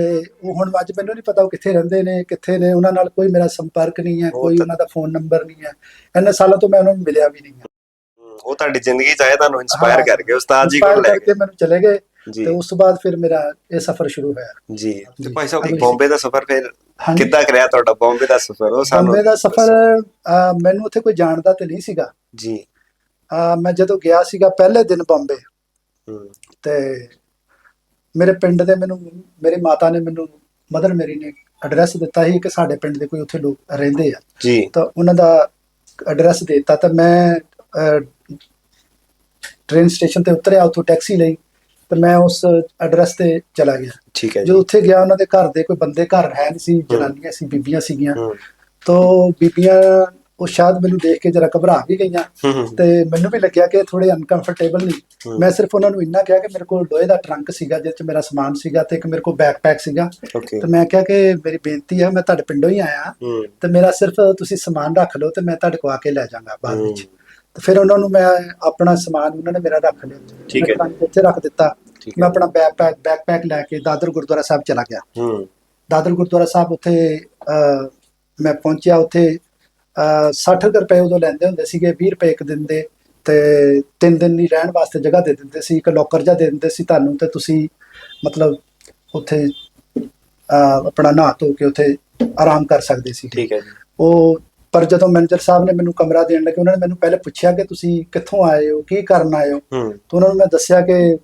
ਉਹ ਹੁਣ ਅੱਜ ਮੈਨੂੰ ਨਹੀਂ ਪਤਾ ਉਹ ਕਿੱਥੇ ਰਹਿੰਦੇ ਨੇ ਕਿੱਥੇ ਨੇ ਉਹਨਾਂ ਨਾਲ ਕੋਈ ਮੇਰਾ ਸੰਪਰਕ ਨਹੀਂ ਹੈ ਕੋਈ ਉਹਨਾਂ ਦਾ ਫੋਨ ਨੰਬਰ ਨਹੀਂ ਹੈ। ਇੰਨੇ ਸਾਲਾਂ ਤੋਂ ਮੈਂ ਉਹਨਾਂ ਨੂੰ ਮਿਲਿਆ ਵੀ ਨਹੀਂ ਹੈ। ਉਹ ਤੁਹਾਡੀ ਜ਼ਿੰਦਗੀ ਚ ਆਏ ਤੁਹਾਨੂੰ ਇਨਸਪਾਇਰ ਹਾਂ, ਕਰ ਗਏ ਉਸਤਾਦ ਜੀ ਕੋਲ ਲੈ ਕਰਕੇ ਗਏ ਮੈਨੂੰ ਚਲੇ ਗਏ ਤੇ ਉਸ ਤੋਂ ਬਾਅਦ ਫਿਰ ਮੇਰਾ ਇਹ ਸਫ਼ਰ ਸ਼ੁਰੂ ਹੋਇਆ। ਜੀ ਤੇ ਭਾਈ ਸਾਹਿਬ ਅਗਲੀ ਬੰਬੇ ਦਾ ਸਫ਼ਰ ਫਿਰ ਕਿੱਦਾਂ ਕਰਿਆ ਤੁਹਾਡਾ ਬੰਬੇ ਦਾ ਸਫ਼ਰ? ਉਹ ਸਾਨੂੰ ਬੰਬੇ ਦਾ ਸਫ਼ਰ ਮੈਨੂੰ ਉੱਥੇ ਕੋਈ ਜਾਣਦਾ ਤੇ ਨਹੀਂ ਸੀਗਾ। ਜੀ। ਮੈਂ ਜਦੋਂ ਗਿਆ ਸੀਗਾ ਪਹਿਲੇ ਦਿਨ ਬੰਬੇ ਤੇ ਮੇਰੇ ਪਿੰਡ ਦੇ ਮੈਨੂੰ ਮੇਰੀ ਮਾਤਾ ਨੇ ਮੈਨੂੰ ਮਦਰ ਮੇਰੀ ਨੇ ਐਡਰੈਸ ਦਿੱਤਾ ਸੀ ਕਿ ਸਾਡੇ ਪਿੰਡ ਦੇ ਕੋਈ ਉੱਥੇ ਲੋਕ ਰਹਿੰਦੇ ਆ। ਜੀ। ਤਾਂ ਉਹਨਾਂ ਦਾ ਐਡਰੈਸ ਦਿੱਤਾ ਤਾਂ ਮੈਂ ਟ੍ਰੇਨ ਸਟੇਸ਼ਨ ਤੇ ਉਤਰਿਆ ਉੱਥੋਂ ਟੈਕਸੀ ਲਈ ਤੇ ਮੈਂ ਉਸ ਐਡਰੈਸ ਤੇ ਚਲਾ ਗਿਆ। ਠੀਕ ਹੈ ਜੀ। ਜਦੋਂ ਉੱਥੇ ਗਿਆ ਉਹਨਾਂ ਦੇ ਘਰ ਦੇ ਕੋਈ ਬੰਦੇ ਘਰ ਹੈ ਨਹੀਂ ਸੀ ਜਨਾਨੀਆਂ ਸੀ ਬੀਬੀਆਂ ਸੀਗੀਆਂ। ਤੋਂ ਬੀਬੀਆਂ ਉਹ ਸ਼ਾਇਦ ਮੈਨੂੰ ਦੇਖ ਕੇ ਜਰਾ ਘਬਰਾ ਵੀ ਗਈਆਂ ਤੇ ਮੈਨੂੰ ਵੀ ਲੱਗਿਆ ਕਿ ਥੋੜੇ ਅਨਕੰਫਰਟੇਬਲ ਨਹੀਂ। ਮੈਂ ਸਿਰਫ ਉਹਨਾਂ ਨੂੰ ਇੰਨਾ ਕਿਹਾ ਕਿ ਮੇਰੇ ਕੋਲ ਲੋਹੇ ਦਾ ਟਰੰਕ ਸੀਗਾ ਜਿਹਦੇ ਚ ਮੇਰਾ ਸਮਾਨ ਸੀਗਾ ਤੇ ਇੱਕ ਮੇਰੇ ਕੋਲ ਬੈਕਪੈਕ ਸੀਗਾ। ਤੇ ਮੈਂ ਕਿਹਾ ਕਿ ਮੇਰੀ ਬੇਨਤੀ ਹੈ ਮੈਂ ਤੁਹਾਡੇ ਪਿੰਡੋਂ ਹੀ ਆਇਆ। ਤੇ ਮੇਰਾ ਸਿਰਫ ਤੁਸੀਂ ਸਮਾਨ ਰੱਖ ਲਓ ਤੇ ਮੈਂ ਤੁਹਾਡੇ ਕੋਲ ਆ ਕੇ ਲੈ ਜਾਵਾਂਗਾ ਬਾਅਦ ਵਿੱਚ। ਤੇ ਫਿਰ ਉਹਨਾਂ ਨੂੰ ਮੈਂ ਆਪਣਾ ਸਮਾਨ ਉਹਨਾਂ ਨੇ ਮੇਰਾ ਰੱਖ ਲਿਆ। ਠੀਕ ਹੈ। ਉੱਥੇ ਰੱਖ ਦਿੱਤਾ। ਮੈਂ ਆਪਣਾ ਬੈਕਪੈਕ ਬੈਕਪੈਕ ਲੈ ਕੇ ਦਾਦਰ ਗੁਰਦੁਆਰਾ ਸਾਹਿਬ ਚਲਾ ਗਿਆ। ਦਾਦਰ ਗੁਰਦੁਆਰਾ ਸਾਹਿਬ ਉੱਥੇ ਮੈਂ ਪਹੁੰਚਿਆ ਉੱਥੇ। 60 ਕੁ ਰੁਪਏ ਉਦੋਂ ਲੈਂਦੇ ਹੁੰਦੇ ਸੀਗੇ 20 ਰੁਪਏ ਇੱਕ ਦਿਨ ਦੇ ਤੇ ਤਿੰਨ ਦਿਨ ਦੀ ਰਹਿਣ ਵਾਸਤੇ ਜਗ੍ਹਾ ਦੇ ਦਿੰਦੇ ਸੀ ਇੱਕ ਲੋਕਰ ਜਿਹਾ ਦੇ ਦਿੰਦੇ ਸੀ ਤੁਹਾਨੂੰ ਤੇ ਤੁਸੀਂ ਮਤਲਬ ਉੱਥੇ ਆਪਣਾ ਨਹਾ ਧੋ ਕੇ ਉੱਥੇ ਆਰਾਮ ਕਰ ਸਕਦੇ ਸੀ। ਠੀਕ ਹੈ ਜੀ। ਉਹ ਪਰ ਜਦੋਂ ਮੈਨੇਜਰ ਸਾਹਿਬ ਨੇ ਮੈਨੂੰ ਕਮਰਾ ਦੇਣ ਲੱਗੇ ਉਹਨਾਂ ਨੇ ਮੈਨੂੰ ਪਹਿਲੇ ਪੁੱਛਿਆ ਕਿ ਤੁਸੀਂ ਕਿੱਥੋਂ ਆਏ ਹੋ ਕੀ ਕਰਨ ਆਏ ਹੋ। ਤਾਂ ਉਹਨਾਂ ਨੂੰ ਮੈਂ ਦੱਸਿਆ ਕਿ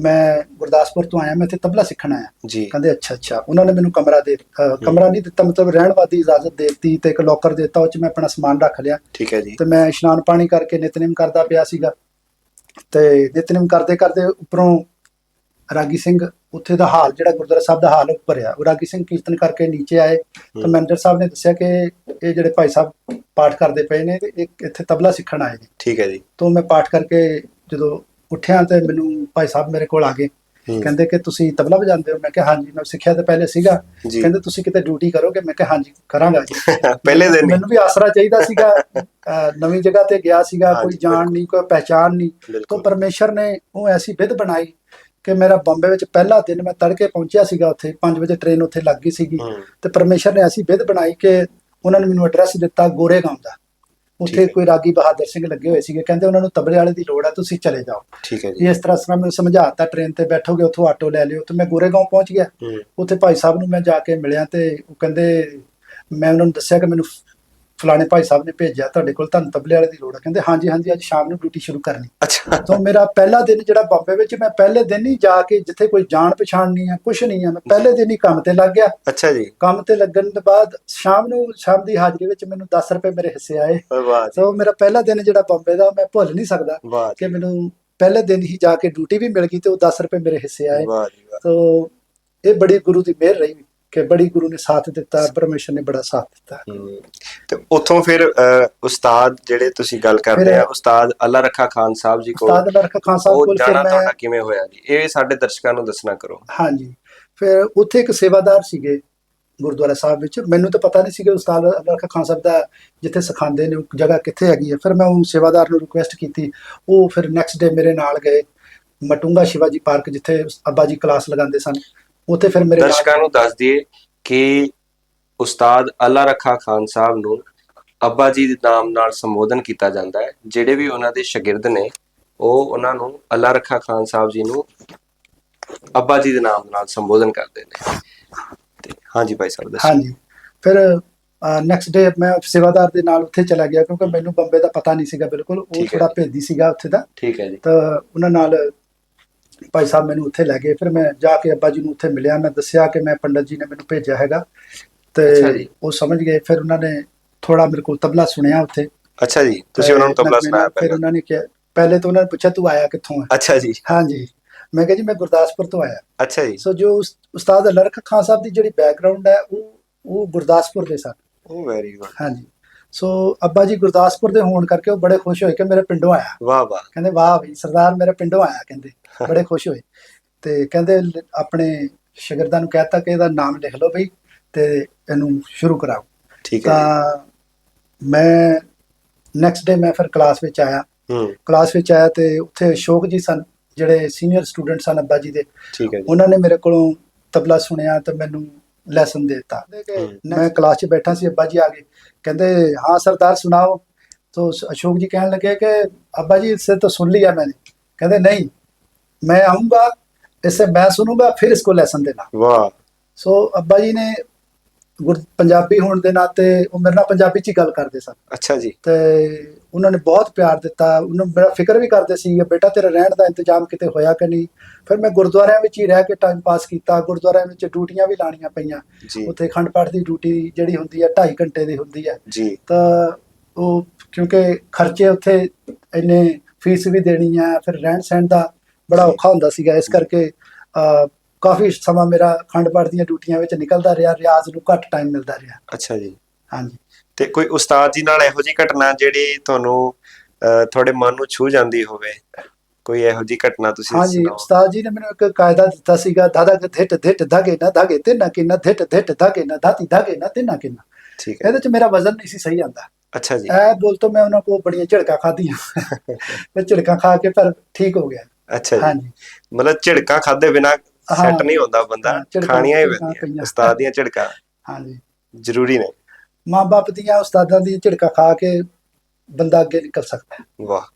ਮੈਂ ਗੁਰਦਾਸਪੁਰ ਤੋਂ ਆਇਆ ਮੈਂ ਇੱਥੇ ਤਬਲਾ ਸਿੱਖਣ ਆਇਆ। ਜੀ। ਕਹਿੰਦੇ ਅੱਛਾ ਅੱਛਾ। ਉਹਨਾਂ ਨੇ ਮੈਨੂੰ ਕਮਰਾ ਦੇ ਕਮਰਾ ਨਹੀਂ ਦਿੱਤਾ ਮਤਲਬ ਰਹਿਣ ਵਾਦੀ ਇਜਾਜ਼ਤ ਦੇ ਦਿੱਤੀ ਤੇ ਇੱਕ ਲੋਕਰ ਦਿੱਤਾ ਉਹ ਚ ਮੈਂ ਆਪਣਾ ਸਮਾਨ ਰੱਖ ਲਿਆ। ਠੀਕ ਹੈ ਜੀ। ਤੇ ਮੈਂ ਇਸ਼ਨਾਨ ਪਾਣੀ ਕਰਕੇ ਨਿਤਨੇਮ ਕਰਦਾ ਪਿਆ ਸੀਗਾ। ਤੇ ਨਿਤਨੇਮ ਕਰਦੇ ਕਰਦੇ ਉੱਪਰੋਂ ਰਾਗੀ ਸਿੰਘ ਉੱਥੇ ਦਾ ਹਾਲ ਜਿਹੜਾ ਗੁਰਦੁਆਰਾ ਸਾਹਿਬ ਦਾ ਹਾਲ ਉੱਪਰ ਆ ਉਹ ਰਾਗੀ ਸਿੰਘ ਕੀਰਤਨ ਕਰਕੇ ਨੀਚੇ ਆਏ। ਤਾਂ। ਮੈਨੇਜਰ ਸਾਹਿਬ ਨੇ ਦੱਸਿਆ ਕਿ ਇਹ ਜਿਹੜੇ ਭਾਈ ਸਾਹਿਬ ਪਾਠ ਕਰਦੇ ਪਏ ਨੇ ਤੇ ਇੱਥੇ ਤਬਲਾ ਸਿੱਖਣ ਆਏ ਨੇ। ਠੀਕ ਹੈ ਜੀ। ਤੋਂ ਮੈਂ ਪਾਠ ਕਰਕੇ ਜਦੋਂ ਉੱਠਿਆ ਤੇ ਮੈਨੂੰ ਭਾਈ ਸਾਹਿਬ ਮੇਰੇ ਕੋਲ ਆ ਗਏ। ਕਹਿੰਦੇ ਕਿ ਤੁਸੀਂ ਤਬਲਾ ਵਜਾਉਂਦੇ ਹੋ? ਮੈਂ ਕਿਹਾ ਹਾਂਜੀ ਮੈਂ ਸਿੱਖਿਆ ਤਾਂ ਪਹਿਲੇ ਸੀਗਾ। ਕਹਿੰਦੇ ਤੁਸੀਂ ਕਿਤੇ ਡਿਊਟੀ ਕਰੋਗੇ? ਮੈਂ ਕਿਹਾ ਹਾਂਜੀ ਕਰਾਂਗਾ ਜੀ। ਪਹਿਲੇ ਦਿਨ? ਮੈਨੂੰ ਵੀ ਆਸਰਾ ਚਾਹੀਦਾ ਸੀਗਾ। ਨਵੀਂ ਜਗ੍ਹਾ ਤੇ ਗਿਆ ਸੀਗਾ। ਕੋਈ ਜਾਣ ਨਹੀਂ ਕੋਈ ਪਹਿਚਾਨ ਨਹੀਂ। ਤੋਂ ਪਰਮੇਸ਼ਰ ਨੇ ਉਹ ਐਸੀ ਵਿਧ ਬਣਾਈ ਕਿ ਮੇਰਾ ਬੰਬੇ ਵਿੱਚ ਪਹਿਲਾ ਦਿਨ ਮੈਂ ਤੜਕੇ ਪਹੁੰਚਿਆ ਸੀਗਾ ਉੱਥੇ। 5 ਵਜੇ ਟ੍ਰੇਨ ਉੱਥੇ ਲੱਗ ਗਈ ਸੀਗੀ। ਤੇ ਪਰਮੇਸ਼ਰ ਨੇ ਐਸੀ ਵਿਧ ਬਣਾਈ ਕਿ ਉਹਨਾਂ ਨੇ ਮੈਨੂੰ ਐਡਰੈਸ ਦਿੱਤਾ ਗੋਰੇਗਾਂਵ ਦਾ। ਉੱਥੇ। ਕੋਈ ਰਾਗੀ ਬਹਾਦਰ ਸਿੰਘ ਲੱਗੇ ਹੋਏ ਸੀਗੇ ਕਹਿੰਦੇ ਉਹਨਾਂ ਨੂੰ ਤਬਲੇ ਵਾਲੇ ਦੀ ਲੋੜ ਆ ਤੁਸੀਂ ਚਲੇ ਜਾਓ। ਠੀਕ ਹੈ ਜੀ। ਇਸ ਤਰ੍ਹਾਂ ਸਰਾਂ ਮੈਨੂੰ ਸਮਝਾਤਾ ਟ੍ਰੇਨ ਤੇ ਬੈਠੋਗੇ ਉੱਥੋਂ ਆਟੋ ਲੈ ਲਿਓ ਤੇ ਮੈਂ ਗੋਰੇਗਾਂਵ ਪਹੁੰਚ ਗਿਆ। ਉੱਥੇ ਭਾਈ ਸਾਹਿਬ ਨੂੰ ਮੈਂ ਜਾ ਕੇ ਮਿਲਿਆ ਤੇ ਉਹ ਕਹਿੰਦੇ ਮੈਂ ਉਹਨਾਂ ਨੂੰ ਦੱਸਿਆ ਕਿ ਮੈਨੂੰ ਫਲਾਣੇ ਭਾਈ ਸਾਹਿਬ ਨੇ ਭੇਜਿਆ ਤੁਹਾਡੇ ਕੋਲ ਤੁਹਾਨੂੰ ਤਬਲੇ ਵਾਲੇ ਦੀ ਲੋੜ ਹੈ ਕਹਿੰਦੇ ਹਾਂਜੀ ਹਾਂਜੀ ਅੱਜ ਸ਼ਾਮ ਨੂੰ ਡਿਊਟੀ ਸ਼ੁਰੂ ਕਰਨੀ। ਅੱਛਾ। ਤੋਂ ਮੇਰਾ ਪਹਿਲਾ ਦਿਨ ਜਿਹੜਾ ਬੰਬੇ ਵਿੱਚ ਮੈਂ ਪਹਿਲੇ ਦਿਨ ਹੀ ਜਾ ਕੇ ਜਿੱਥੇ ਕੋਈ ਜਾਣ ਪਛਾਣ ਨਹੀਂ ਹੈ ਕੁਝ ਨਹੀਂ ਹੈ ਮੈਂ ਪਹਿਲੇ ਦਿਨ ਹੀ ਕੰਮ ਤੇ ਲੱਗ ਗਿਆ। ਅੱਛਾ ਜੀ। ਕੰਮ ਤੇ ਲੱਗਣ ਤੋਂ ਬਾਅਦ ਸ਼ਾਮ ਨੂੰ ਸ਼ਾਮ ਦੀ ਹਾਜ਼ਰੀ ਵਿੱਚ ਮੈਨੂੰ 10 ਰੁਪਏ ਮੇਰੇ ਹਿੱਸੇ ਆਏ। ਸੋ ਮੇਰਾ ਪਹਿਲਾ ਦਿਨ ਜਿਹੜਾ ਬੰਬੇ ਦਾ ਮੈਂ ਭੁੱਲ ਨਹੀਂ ਸਕਦਾ ਕਿ ਮੈਨੂੰ ਪਹਿਲੇ ਦਿਨ ਹੀ ਜਾ ਕੇ ਡਿਊਟੀ ਵੀ ਮਿਲ ਗਈ ਤੇ ਉਹ 10 ਰੁਪਏ ਮੇਰੇ ਹਿੱਸੇ ਆਏ। ਵਾਹ ਜੀ ਵਾਹ। ਤੋ ਇਹ ਬੜੀ ਗੁਰੂ ਦੀ ਮਿਹਰ ਰਹੀ। ਕਿ ਬੜੀ ਗੁਰੂ ਨੇ ਸਾਥ ਦਿੱਤਾ ਪਰਮੇਸ਼ਰ ਨੇ ਬੜਾ ਸਾਥ ਦਿੱਤਾ। ਤੇ ਉੱਥੋਂ ਫਿਰ ਉਸਤਾਦ ਜਿਹੜੇ ਤੁਸੀਂ ਗੱਲ ਕਰਦੇ ਆ ਉਸਤਾਦ ਅੱਲਾ ਰੱਖਾ ਖਾਨ ਸਾਹਿਬ ਜੀ ਕੋਲ ਉਸਤਾਦ ਲਰਖ ਖਾਨ ਸਾਹਿਬ ਕੋਲ ਫਿਰ ਮੈਂ ਤੁਹਾਡਾ ਕਿਵੇਂ ਹੋਇਆ ਜੀ? ਇਹ ਸਾਡੇ ਦਰਸ਼ਕਾਂ ਨੂੰ ਦੱਸਣਾ ਕਰੋ। ਹਾਂਜੀ। ਫਿਰ ਉੱਥੇ ਇੱਕ ਸੇਵਾਦਾਰ ਸੀਗੇ ਗੁਰਦੁਆਰਾ ਸਾਹਿਬ ਵਿੱਚ। ਮੈਨੂੰ ਤਾਂ ਪਤਾ ਨਹੀਂ ਸੀਗਾ ਉਸਤਾਦ ਲਰਖ ਖਾਨ ਸਾਹਿਬ ਦਾ ਜਿੱਥੇ ਸਿਖਾਉਂਦੇ ਨੇ ਉਹ ਜਗ੍ਹਾ ਕਿੱਥੇ ਹੈਗੀ ਹੈ ਫਿਰ ਮੈਂ ਉਹ ਸੇਵਾਦਾਰ ਨੂੰ ਰਿਕੁਐਸਟ ਕੀਤੀ। ਉਹ ਫਿਰ ਨੈਕਸਟ ਡੇ ਮੇਰੇ ਨਾਲ ਗਏ। ਮਟੂੰਗਾ ਸ਼ਿਵਾਜੀ ਪਾਰਕ ਜਿੱਥੇ ਅੱਬਾ ਜੀ ਕਲਾਸ ਲਗਾਉਂਦੇ ਸਨ। ਉੱਥੇ ਫਿਰ ਮੇਰੇ ਦਰਸ਼ਕਾਂ ਨੂੰ ਦੱਸ ਦਈਏ ਕਿ ਉਸਤਾਦ ਅੱਲਾ ਰੱਖਾ ਖਾਨ ਸਾਹਿਬ ਨੂੰ ਅੱਬਾ ਜੀ ਦੇ ਨਾਮ ਨਾਲ ਸੰਬੋਧਨ ਕੀਤਾ ਜਾਂਦਾ ਹੈ ਜਿਹੜੇ ਵੀ ਉਹਨਾਂ ਦੇ ਸ਼ਾਗਿਰਦ ਨੇ ਉਹ ਉਹਨਾਂ ਨੂੰ ਅੱਲਾ ਰੱਖਾ ਖਾਨ ਸਾਹਿਬ ਜੀ ਨੂੰ ਅੱਬਾ ਜੀ ਦੇ ਨਾਮ ਨਾਲ ਸੰਬੋਧਨ ਕਰਦੇ ਨੇ। ਤੇ ਹਾਂਜੀ ਭਾਈ ਸਾਹਿਬ ਦੱਸੋ। ਹਾਂਜੀ। ਫਿਰ ਨੈਕਸਟ ਡੇ ਮੈਂ ਸੇਵਾਦਾਰ ਦੇ ਨਾਲ ਉੱਥੇ ਚਲਾ ਗਿਆ ਕਿਉਂਕਿ ਮੈਨੂੰ ਬੰਬੇ ਦਾ ਪਤਾ ਨਹੀਂ ਸੀਗਾ ਬਿਲਕੁਲ ਉਹ ਥੋੜਾ। ਭੇਦੀ ਸੀਗਾ ਉੱਥੇ ਦਾ। ਠੀਕ ਹੈ ਜੀ। ਤਾਂ ਉਹਨਾਂ ਨਾਲ ਭਾਈ ਸਾਹਿਬ ਮੈਨੂੰ ਉੱਥੇ ਲੈ ਗਏ। ਫਿਰ ਮੈਂ ਜਾ ਕੇ ਅੱਬਾ ਜੀ ਨੂੰ ਉੱਥੇ ਮਿਲਿਆ। ਮੈਂ ਦੱਸਿਆ ਕਿ ਮੈਂ ਪੰਡਤ ਜੀ ਨੇ ਮੈਨੂੰ ਭੇਜਿਆ ਹੈਗਾ। ਜੀ। ਤੇ ਉਹ ਸਮਝ ਗਏ। ਫਿਰ ਉਹਨਾਂ ਨੇ ਥੋੜਾ ਮੇਰੇ ਕੋਲ ਤਬਲਾ ਸੁਣਿਆ ਉੱਥੇ। ਅੱਛਾ ਜੀ। ਤੁਸੀਂ ਉਹਨਾਂ ਨੂੰ ਤਬਲਾ ਸੁਣਾਇਆ ਫਿਰ ਪਹਿਲਾਂ? ਉਹਨਾਂ ਨੇ ਕਿਹਾ ਪਹਿਲੇ ਤਾਂ ਉਹਨਾਂ ਨੇ ਪੁੱਛਿਆ ਤੂੰ ਆਇਆ ਕਿੱਥੋਂ ਹੈ? ਅੱਛਾ ਜੀ। ਹਾਂਜੀ। ਮੈਂ ਕਿਹਾ ਜੀ ਮੈਂ ਗੁਰਦਾਸਪੁਰ ਤੋਂ ਆਇਆ। ਅੱਛਾ ਜੀ। ਸੋ ਜੋ ਉਸ- ਉਸਤਾਦ ਲਰਖ ਖਾਨ ਸਾਹਿਬ ਦੀ ਜਿਹੜੀ ਬੈਕਗ੍ਰਾਉਂਡ ਹੈ ਉਹ ਉਹ ਗੁਰਦਾਸਪੁਰ ਦੇ ਸਨ। ਉਹ ਵੈਰੀ ਗੁੱਡ ਹਾਂਜੀ। ਸੋ ਅੱਬਾ ਜੀ ਗੁਰਦਾਸਪੁਰ ਦੇ ਹੋਣ ਕਰਕੇ ਉਹ ਬੜੇ ਖੁਸ਼ ਹੋਏ ਕਿ ਮੇਰੇ ਪਿੰਡੋਂ ਆਇਆ। ਵਾਹ ਵਾਹ। ਕਹਿੰਦੇ ਵਾਹ ਵੀ ਸਰਦਾਰ ਮੇਰੇ ਪਿੰਡੋਂ ਆਇਆ ਕਹਿੰਦੇ ਬੜੇ ਖੁਸ਼ ਹੋਏ। ਤੇ ਕਹਿੰਦੇ ਆਪਣੇ ਸ਼ਾਗਿਰਦਾਂ ਨੂੰ ਕਹਿਤਾ ਕਿ ਇਹਦਾ ਨਾਮ ਲਿਖ ਲਓ ਬਈ ਤੇ ਇਹਨੂੰ ਸ਼ੁਰੂ ਕਰਾਓ। ਠੀਕ ਹੈ ਤਾਂ ਮੈਂ ਨੈਕਸਟ ਡੇ ਮੈਂ ਫਿਰ ਕਲਾਸ ਵਿੱਚ ਆਇਆ। ਹੂੰ। ਕਲਾਸ ਵਿੱਚ ਆਇਆ ਤੇ ਉੱਥੇ ਅਸ਼ੋਕ ਜੀ ਸਨ ਜਿਹੜੇ ਸੀਨੀਅਰ ਸਟੂਡੈਂਟ ਸਨ ਅੱਬਾ ਜੀ ਦੇ। ਠੀਕ ਹੈ ਜੀ। ਉਹਨਾਂ ਨੇ ਮੇਰੇ ਕੋਲੋਂ ਤਬਲਾ ਸੁਣਿਆ ਤੇ ਮੈਨੂੰ ਲੈਸਨ ਦਿੱਤਾ। ਮੈਂ ਕਲਾਸ 'ਚ ਬੈਠਾ ਸੀ ਅੱਬਾ ਜੀ ਆ ਗਏ। ਕਹਿੰਦੇ ਹਾਂ ਸਰਦਾਰ ਸੁਣਾਓ तो अशोक जी कहने लगे कि अब्बा जी इससे तो सुन लिया मैंने कहते नहीं मैं आऊंगा इससे मैं सुनूंगा फिर इसको लेसन देना ਵਾਹ ਸੋ ਅੱਬਾ ਜੀ ਨੇ ਗੁਰ ਪੰਜਾਬੀ ਹੋਣ ਦੇ ਨਾਤੇ ਉਹ ਮੇਰੇ ਨਾਲ ਪੰਜਾਬੀ 'ਚ ਹੀ ਗੱਲ ਕਰਦੇ ਸਨ ਅੱਛਾ ਜੀ ਤੇ ਉਹਨਾਂ ਨੇ ਬਹੁਤ ਪਿਆਰ ਦਿੱਤਾ ਉਹਨਾਂ ਬੜਾ ਫਿਕਰ ਵੀ ਕਰਦੇ ਸੀ ਕਿ ਬੇਟਾ ਤੇਰਾ ਰਹਿਣ ਦਾ ਇੰਤਜ਼ਾਮ ਕਿਤੇ ਹੋਇਆ ਕਿ ਨਹੀਂ। ਫਿਰ ਮੈਂ ਗੁਰਦੁਆਰਿਆਂ ਵਿੱਚ ਹੀ ਰਹਿ ਕੇ ਟਾਈਮ ਪਾਸ ਕੀਤਾ ਗੁਰਦੁਆਰਿਆਂ ਵਿੱਚ ਡਿਊਟੀਆਂ ਵੀ ਲਾਣੀਆਂ ਪਈਆਂ। ਉੱਥੇ ਖੰਡ ਪਾਠ ਦੀ ਡਿਊਟੀ ਜਿਹੜੀ ਹੁੰਦੀ ਹੈ 2.5 ਘੰਟੇ ਦੀ ਹੁੰਦੀ ਹੈ। ਤਾਂ ਉਹ ਕਿਉਂਕਿ ਖਰਚੇ ਉੱਥੇ ਇੰਨੇ ਫੀਸ ਵੀ ਦੇਣੀ ਆ ਫਿਰ ਰਹਿਣ ਸਹਿਣ ਦਾ ਬੜਾ। ਔਖਾ ਹੁੰਦਾ ਸੀਗਾ। ਇਸ ਕਰਕੇ ਕਾਫੀ ਸਮਾਂ ਮੇਰਾ ਖੰਡ ਪਾਠ ਦੀਆਂ ਡਿਊਟੀਆਂ ਵਿੱਚ ਨਿਕਲਦਾ ਰਿਹਾ ਰਿਆਜ਼ ਨੂੰ ਘੱਟ ਟਾਈਮ ਮਿਲਦਾ ਰਿਹਾ। ਅੱਛਾ ਜੀ। ਹਾਂਜੀ। ਤੇ ਕੋਈ ਉਸਤਾਦ ਜੀ ਨਾਲ ਇਹੋ ਜੀ ਘਟਨਾ ਜਿਹੜੀ ਤੁਹਾਨੂੰ ਤੁਹਾਡੇ ਮਨ ਨੂੰ ਛੂ ਜਾਂਦੀ ਹੋਵੇ? ਕੋਈ ਇਹੋ ਜੀ ਘਟਨਾ ਤੁਸੀਂ ਹਾਂਜੀ ਸੁਣਾਓ? ਉਸਤਾਦ ਜੀ ਨੇ ਮੈਨੂੰ ਇੱਕ ਕਾਇਦਾ ਦਿੱਤਾ ਸੀਗਾ ਦਾਦਾ ਧਿੱਟ ਧਿੱਟ ਧਾਗੇ ਨਾ ਧਾਗੇ ਤੇ ਨਾ ਕਿੰਨਾ ਧਿੱਟ ਧਿੱਟ ਧਾਗੇ ਨਾ ਧਾਤੀ ਧਾਗੇ ਨਾ ਤੇ ਨਾ ਕਿੰਨਾ। ਠੀਕ ਹੈ। ਇਹਦੇ ਚ ਮੇਰਾ ਵਜ਼ਨ ਨਹੀਂ ਸੀ ਸਹੀ ਆਂਦਾ। ਅੱਛਾ ਜੀ। ਇਹ ਬੋਲ ਤੋਂ ਮੈਂ ਉਹਨਾਂ ਕੋਲ ਬੜੀਆਂ ਝੜਕਾਂ ਖਾਧੀਆਂ। ਤੇ ਝੜਕਾਂ ਖਾ ਕੇ ਪਰ ਠੀਕ ਹੋ ਗਿਆ। ਅੱਛਾ ਜੀ। ਹਾਂਜੀ। ਮਤਲਬ ਝਿੜਕਾਂ ਖਾਦੇ ਬਿਨਾ। ਸੈੱਟ ਨਹੀਂ ਹੁੰਦਾ ਬੰਦਾ। ਖਾਣੀਆਂ ਹੀ ਪੈਂਦੀਆਂ। ਉਸਤਾਦ ਦੀਆਂ ਝਿੜਕਾਂ। ਹਾਂਜੀ। ਜ਼ਰੂਰੀ ਨੇ। ਮਾਂ-ਬਾਪ ਦੀਆਂ ਉਸਤਾਦਾਂ ਦੀ ਝਿੜਕਾਂ ਖਾ ਕੇ ਬੰਦਾ ਅੱਗੇ ਨਿਕਲ ਸਕਦਾ ਹੈ ਵਾਹ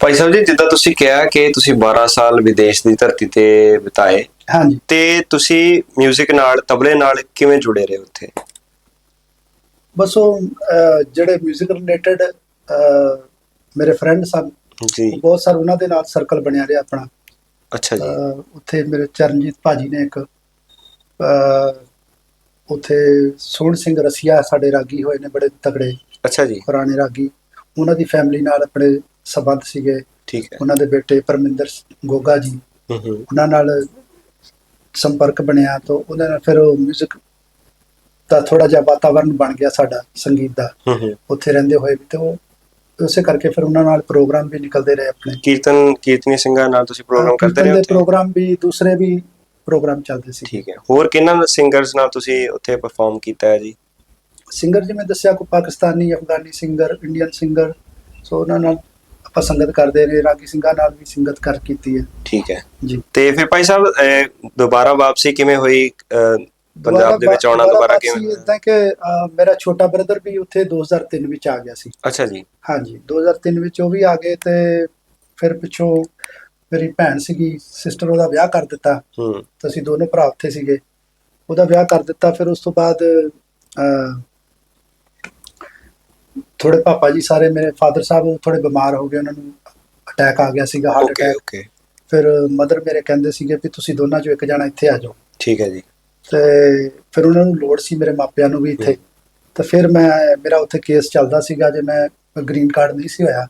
ਭਾਈ ਸਾਹਿਬ ਜੀ ਜਿੱਦਾਂ ਤੁਸੀਂ ਕਿਹਾ ਕਿ ਤੁਸੀਂ 12 ਸਾਲ ਵਿਦੇਸ਼ ਦੀ ਧਰਤੀ ਤੇ ਬਿਤਾਏ ਹਾਂਜੀ ਤੇ ਤੁਸੀਂ 뮤직 ਨਾਲ ਤਬਲੇ ਨਾਲ ਕਿਵੇਂ ਜੁੜੇ ਰਹੇ ਉੱਥੇ ਬਸ ਉਹ ਅਹ, ਜਿਹੜੇ 뮤직 ਰਿਲੇਟਡ ਮੇਰੇ ਫਰੈਂਡ ਸਨ ਜੀ ਬਹੁਤ ਸਾਰੇ ਉਹਨਾਂ ਦੇ ਨਾਲ ਸਰਕਲ ਬਣਿਆ ਰਿਹਾ ਆਪਣਾ ਅੱਛਾ ਜੀ ਅਹ ਉੱਥੇ ਮੇਰੇ ਚਰਨਜੀਤ ਭਾਜੀ ਨੇ ਇੱਕ ਅਹ ਉੱਥੇ ਸੋਹਣ ਸਿੰਘ ਰਸੀਆ ਸਾਡੇ ਰਾਗੀ ਹੋਏ ਨੇ ਬੜੇ ਤਗੜੇ ਅੱਛਾ ਜੀ। ਪੁਰਾਣੇ ਰਾਗੀ। ਉਹਨਾਂ ਦੀ ਫੈਮਿਲੀ ਨਾਲ ਆਪਣੇ ਸਬੰਧ ਸੀਗੇ। ਠੀਕ ਹੈ। ਉਹਨਾਂ ਦੇ ਬੇਟੇ ਪਰਮਿੰਦਰ ਗੋਗਾ ਜੀ। ਹੂੰ ਹੂੰ। ਉਹਨਾਂ ਨਾਲ ਸੰਪਰਕ ਬਣਿਆ ਤਾਂ ਉਹਨਾਂ ਨਾਲ ਫਿਰ ਉਹ 뮤직 ਦਾ ਥੋੜਾ ਜਿਹਾ ਵਾਤਾਵਰਨ ਬਣ ਗਿਆ ਸਾਡਾ ਸੰਗੀਤ ਦਾ। ਉੱਥੇ ਰਹਿੰਦੇ ਹੋਏ ਵੀ ਤੇ ਉਹ ਉਸੇ ਕਰਕੇ ਫਿਰ ਉਹਨਾਂ ਨਾਲ ਪ੍ਰੋਗਰਾਮ ਵੀ ਨਿਕਲਦੇ ਰਹੇ ਆਪਣੇ। ਕੀਰਤਨ ਕੀਰਤਨੀ ਸਿੰਘਾਂ ਨਾਲ ਤੁਸੀਂ ਪ੍ਰੋਗਰਾਮ ਕਰਦੇ ਰਹੇ ਪ੍ਰੋਗਰਾਮ ਵੀ ਦੂਸਰੇ ਵੀ ਪ੍ਰੋਗਰਾਮ ਚੱਲਦੇ ਸੀ। ਠੀਕ ਹੈ। ਹੋਰ ਕਿੰਨਾਂ ਸਿੰਗਰਸ ਨਾਲ ਤੁਸੀਂ ਉੱਥੇ ਪਰਫਾਰਮ ਕੀਤਾ ਹੈ ਜੀ? ਸਿੰਗਰ ਜਿਵੇਂ ਦੱਸਿਆ ਕੋ Pakistani Afghani singer Indian singer so ਉਹਨਾਂ ਨਾਲ ਆਪਾਂ ਸੰਗਤ ਕਰਦੇ ਰਹੇ ਰਾਗੀ ਸਿੰਘਾਂ ਨਾਲ ਵੀ ਸੰਗਤ ਕਰ ਕੀਤੀ ਹੈ। ਠੀਕ ਹੈ। ਜੀ। ਤੇ ਫਿਰ ਭਾਈ ਸਾਹਿਬ ਦੁਬਾਰਾ ਵਾਪਸੀ ਕਿਵੇਂ ਹੋਈ? ਪੰਜਾਬ ਦੇ ਵਿੱਚ ਆਉਣਾ ਦੁਬਾਰਾ ਕਿਵੇਂ? ਹੋਇਆ? ਇਦਾਂ ਕਿ ਮੇਰਾ ਛੋਟਾ ਬ੍ਰਦਰ ਵੀ ਉੱਥੇ 2003 ਵਿੱਚ ਆ ਗਿਆ ਸੀ। ਅੱਛਾ ਜੀ। ਹਾਂਜੀ 2003 ਵਿੱਚ ਉਹ ਵੀ ਆ ਗਏ ਤੇ ਫਿਰ ਪਿੱਛੋਂ ਮੇਰੀ ਭੈਣ ਸੀਗੀ ਸਿਸਟਰ ਉਹਦਾ ਵਿਆਹ ਕਰ ਦਿੱਤਾ। ਹੂੰ। ਤਾਂ ਅਸੀਂ ਦੋਨੋਂ ਭਰਾ ਉੱਥੇ ਸੀਗੇ। ਉਹਦਾ ਵਿਆਹ ਕਰ ਦਿੱਤਾ ਫਿਰ ਉਸ ਤੋਂ ਬਾਅਦ ਥੋੜੇ ਪਾਪਾ ਜੀ ਸਾਰੇ ਮੇਰੇ ਫਾਦਰ ਸਾਹਿਬ ਥੋੜੇ ਬਿਮਾਰ ਹੋ ਗਏ ਉਹਨਾਂ ਨੂੰ ਅਟੈਕ ਆ ਗਿਆ ਸੀਗਾ ਹਾਰਟ ਅਟੈਕ ਓਕੇ ਫਿਰ ਮਦਰ ਮੇਰੇ ਕਹਿੰਦੇ ਸੀਗੇ ਵੀ ਤੁਸੀਂ ਦੋਨਾਂ ਚੋਂ ਇੱਕ ਜਣਾ ਇੱਥੇ ਆ ਜਾਓ। ਠੀਕ ਹੈ ਜੀ। ਤੇ ਫਿਰ ਉਹਨਾਂ ਨੂੰ ਲੋੜ ਸੀ ਮੇਰੇ ਮਾਪਿਆਂ ਨੂੰ ਵੀ ਇੱਥੇ। ਤਾਂ ਫਿਰ ਮੈਂ ਮੇਰਾ ਉੱਥੇ ਕੇਸ ਚੱਲਦਾ ਸੀਗਾ ਜੇ ਮੈਂ ਗ੍ਰੀਨ ਕਾਰਡ ਨਹੀਂ ਸੀ ਹੋਇਆ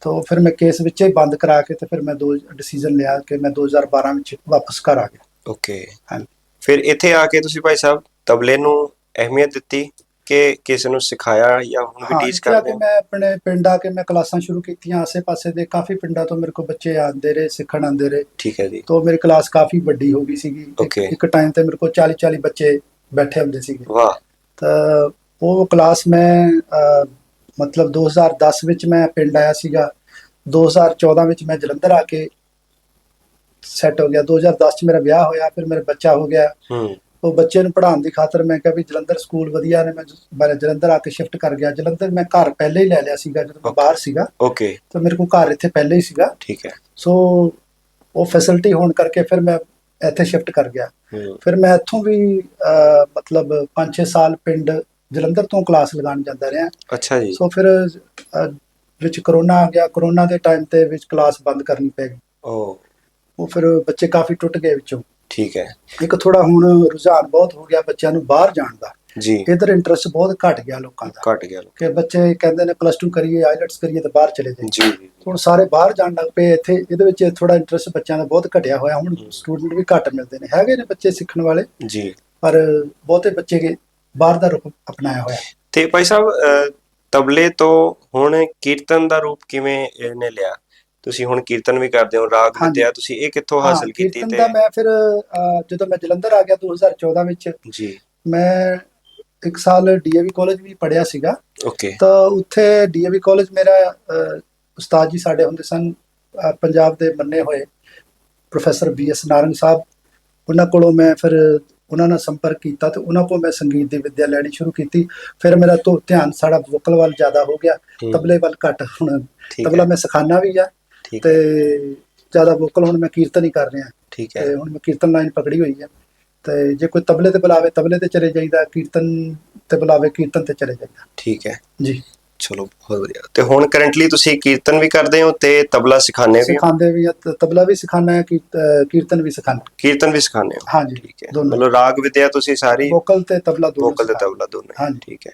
ਤਾਂ ਫਿਰ ਮੈਂ ਕੇਸ ਵਿੱਚੇ ਹੀ ਬੰਦ ਕਰਾ ਕੇ ਤੇ ਫਿਰ ਮੈਂ ਦੋ ਡਿਸੀਜਨ ਲਿਆ ਕਿ ਮੈਂ 2012 ਵਿੱਚ ਵਾਪਸ ਘਰ ਆ ਗਿਆ। ਓਕੇ ਹਾਂਜੀ। ਫਿਰ ਇੱਥੇ ਆ ਕੇ ਤੁਸੀਂ ਭਾਈ ਸਾਹਿਬ ਤਬਲੇ ਨੂੰ ਅਹਿਮੀਅਤ ਦਿੱਤੀ ਕਿ ਕਿਸੇ ਨੂੰ ਸਿਖਾਇਆ ਜਾਂ ਹੁਣ ਵੀ ਟੀਚ ਕਰਦੇ ਹੋ? ਮੈਂ ਆਪਣੇ ਪਿੰਡ ਆ ਕੇ ਮੈਂ ਕਲਾਸਾਂ ਸ਼ੁਰੂ ਕੀਤੀਆਂ ਆਸੇ-ਪਾਸੇ ਦੇ ਕਾਫੀ ਪਿੰਡਾਂ ਤੋਂ ਮੇਰੇ ਕੋਲ ਬੱਚੇ ਆਉਂਦੇ ਰਹੇ ਸਿੱਖਣ ਆਉਂਦੇ ਰਹੇ। ਠੀਕ ਹੈ ਜੀ। ਤੋਂ ਮੇਰੀ ਕਲਾਸ ਕਾਫੀ ਵੱਡੀ ਹੋ ਗਈ ਸੀਗੀ। ਇੱਕ- ਟਾਈਮ ਤੇ ਮੇਰੇ ਕੋਲ 40-40 ਬੱਚੇ ਬੈਠੇ ਹੁੰਦੇ ਸੀਗੇ। ਵਾਹ। ਤਾਂ ਉਹ ਕਲਾਸ ਮੈਂ ਮਤਲਬ 2010 ਵਿੱਚ ਮੈਂ ਪਿੰਡ ਆਇਆ ਸੀਗਾ 2014 ਵਿੱਚ ਮੈਂ ਜਲੰਧਰ ਆ ਕੇ ਸੈੱਟ ਹੋ ਗਿਆ 2010 ਚ ਮੇਰਾ ਵਿਆਹ ਹੋਇਆ ਫਿਰ ਮੇਰਾ ਬੱਚਾ ਹੋ ਗਿਆ। ਹੂੰ। ਉਹ ਬੱਚੇ ਨੂੰ ਪੜ੍ਹਾਉਣ ਦੀ ਖਾਤਰ ਮੈਂ ਕਿਹਾ ਵੀ ਜਲੰਧਰ ਸਕੂਲ ਵਧੀਆ ਨੇ ਮੈਂ ਮੈਂ ਜਲੰਧਰ ਆ ਕੇ ਸ਼ਿਫਟ ਕਰ ਗਿਆ। ਜਲੰਧਰ ਮੈਂ ਘਰ ਪਹਿਲੇ ਹੀ ਲੈ ਲਿਆ ਸੀਗਾ ਜਦੋਂ ਮੈਂ. ਬਾਹਰ ਸੀਗਾ। ਓਕੇ। ਤਾਂ ਮੇਰੇ ਕੋਲ ਘਰ ਇੱਥੇ ਪਹਿਲੇ ਹੀ ਸੀਗਾ। ਠੀਕ ਹੈ। ਸੋ ਉਹ ਫੈਸਿਲਿਟੀ ਹੋਣ ਕਰਕੇ ਫਿਰ ਮੈਂ ਇੱਥੇ ਸ਼ਿਫਟ ਕਰ ਗਿਆ। ਫਿਰ ਮੈਂ ਇੱਥੋਂ ਵੀ ਮਤਲਬ 5-6 ਸਾਲ ਪਿੰਡ ਜਲੰਧਰ ਤੋਂ ਕਲਾਸ ਲਗਾਉਣ ਜਾਂਦਾ ਰਿਹਾ। ਅੱਛਾ ਜੀ। ਸੋ ਫਿਰ ਵਿੱਚ ਕਰੋਨਾ ਆ ਗਿਆ। ਕਰੋਨਾ ਦੇ ਟਾਈਮ ਤੇ ਵਿੱਚ ਕਲਾਸ ਬੰਦ ਕਰਨੀ ਪੈ ਗਈ। ਓ। ਉਹ ਫਿਰ ਬੱਚੇ ਕਾਫੀ ਟੁੱਟ ਗਏ ਵਿੱਚੋਂ। ਠੀਕ ਹੈ। ਇੱਕ ਥੋੜਾ ਹੁਣ ਰੁਝਾਨ ਬਹੁਤ ਹੋ ਗਿਆ ਬੱਚਿਆਂ ਨੂੰ ਬਾਹਰ ਜਾਣ ਦਾ। ਜੀ। ਇਧਰ ਇੰਟਰਸਟ ਬਹੁਤ ਘਟ ਗਿਆ ਲੋਕਾਂ ਦਾ। ਘਟ ਗਿਆ ਕਿ ਬੱਚੇ ਕਹਿੰਦੇ ਨੇ ਪਲੱਸ 2 ਕਰੀਏ ਆਈਲਟਸ ਕਰੀਏ ਤਾਂ ਬਾਹਰ ਚਲੇ ਜਾਈਏ। ਜੀ। ਹੁਣ ਸਾਰੇ ਬਾਹਰ ਜਾਣ ਲੱਗ ਪਏ। ਇੱਥੇ ਇਹਦੇ ਵਿੱਚ ਥੋੜਾ ਇੰਟਰਸਟ ਬੱਚਿਆਂ ਦਾ ਬਹੁਤ ਘਟਿਆ ਹੋਇਆ। ਹੁਣ ਸਟੂਡੈਂਟ ਵੀ ਘੱਟ ਮਿਲਦੇ ਨੇ। ਹੈਗੇ ਨੇ ਬੱਚੇ ਸਿੱਖਣ ਵਾਲੇ। ਜੀ। ਪਰ ਬਹੁਤੇ ਬੱਚੇ ਕੇ ਬਾਹਰ ਦਾ ਰੁਖ ਅਪਣਾਇਆ ਹੋਇਆ। ਤੇ ਭਾਈ ਸਾਹਿਬ ਅਹ, ਤਬਲੇ ਤੋਂ ਹੁਣ ਕੀਰਤਨ ਦਾ ਰੂਪ ਕਿਵੇਂ ਇਹਨੇ ਲਿਆ? ਤੁਸੀਂ ਹੁਣ ਕੀਰਤਨ ਵੀ ਕਰਦੇ ਹੋ ਰਾਗ ਹਾਂਜੀ। ਵਿਦਿਆ ਤੁਸੀਂ ਇਹ ਕਿੱਥੋਂ ਹਾਂ, ਹਾਸਲ ਕੀਤੀ ਕੀਰਤਨ ਤੇ ਦਾ ਮੈਂ ਫਿਰ ਅਹ, ਜਦੋਂ ਮੈਂ ਜਲੰਧਰ ਆ ਗਿਆ 2014 ਵਿੱਚ ਜੀ। ਮੈਂ ਇੱਕ ਸਾਲ ਡੀਏਵੀ ਕਾਲਜ ਵੀ ਪੜਿਆ ਸੀਗਾ। ਓਕੇ। ਤਾਂ ਉੱਥੇ ਡੀਏਵੀ ਕਾਲਜ ਮੇਰਾ ਅਹ, ਉਸਤਾਦ ਜੀ ਸਾਡੇ ਹੁੰਦੇ ਸਨ ਅਹ, ਪੰਜਾਬ ਦੇ ਮੰਨੇ ਹੋਏ ਪ੍ਰੋਫੈਸਰ ਬੀਐਸ ਨਾਰੰਗ ਸਾਹਿਬ। ਉਹਨਾਂ ਕੋਲੋਂ ਮੈਂ ਫਿਰ ਉਹਨਾਂ ਨਾਲ ਸੰਪਰਕ ਕੀਤਾ ਤੇ ਉਹਨਾਂ ਕੋਲ ਮੈਂ ਸੰਗੀਤ ਦੀ ਵਿੱਦਿਆ ਲੈਣੀ ਸ਼ੁਰੂ ਕੀਤੀ। ਫਿਰ ਮੇਰਾ ਤੋਂ ਧਿਆਨ ਸਾਡਾ ਵੋਕਲ ਵੱਲ ਜ਼ਿਆਦਾ ਹੋ ਗਿਆ। ਤਬਲੇ ਵੱਲ ਘੱਟ ਹੁਣ। ਤਬਲਾ ਮੈਂ ਸਿਖਾਣਾ ਵੀ ਆ ਤੇ ਜ਼ਿਆਦਾ ਵੋਕਲ ਹੁਣ ਮੈਂ ਕੀਰਤਨ ਹੀ ਕਰ ਰਿਹਾ। ਠੀਕ ਹੈ। ਤੇ ਹੁਣ ਮੈਂ ਕੀਰਤਨ ਲਾਈਨ ਪਕੜੀ ਹੋਈ ਹੈ ਤੇ ਜੇ ਕੋਈ ਤਬਲੇ ਤੇ ਬੁਲਾਵੇ ਤਬਲੇ ਤੇ ਚਲੇ ਜਾਈਦਾ ਕੀਰਤਨ ਤੇ ਬੁਲਾਵੇ ਕੀਰਤਨ ਤੇ ਚਲੇ ਜਾਈਦਾ। ਠੀਕ ਹੈ। ਜੀ। ਚਲੋ ਬਹੁਤ ਵਧੀਆ। ਤੇ ਹੁਣ ਕਰੰਟਲੀ ਤੁਸੀਂ ਕੀਰਤਨ ਵੀ ਕਰਦੇ ਹੋ ਤੇ ਤਬਲਾ ਸਿਖਾਉਂਦੇ ਵੀ ਹੋ? ਸਿਖਾਉਂਦੇ ਵੀ ਆ ਤ- ਤਬਲਾ ਵੀ ਸਿਖਾਣਾ ਹੈ ਅਹ ਕੀਰਤਨ ਵੀ ਸਿਖਾਣਾ ਕੀਰਤਨ ਵੀ ਸਿਖਾਉਂਦੇ ਹੋ? ਹਾਂਜੀ ਠੀਕ ਹੈ। ਦੋਨੋਂ। ਮਤਲਬ ਰਾਗ ਵਿਦਿਆ ਤੁਸੀਂ ਸਾਰੀ ਵੋਕਲ ਤੇ ਤਬਲਾ ਦੋਨੋਂ ਵੋਕਲ ਤੇ ਤਬਲਾ ਦੋਨੋਂ ਹੀ। ਹਾਂਜੀ। ਠੀਕ ਹੈ।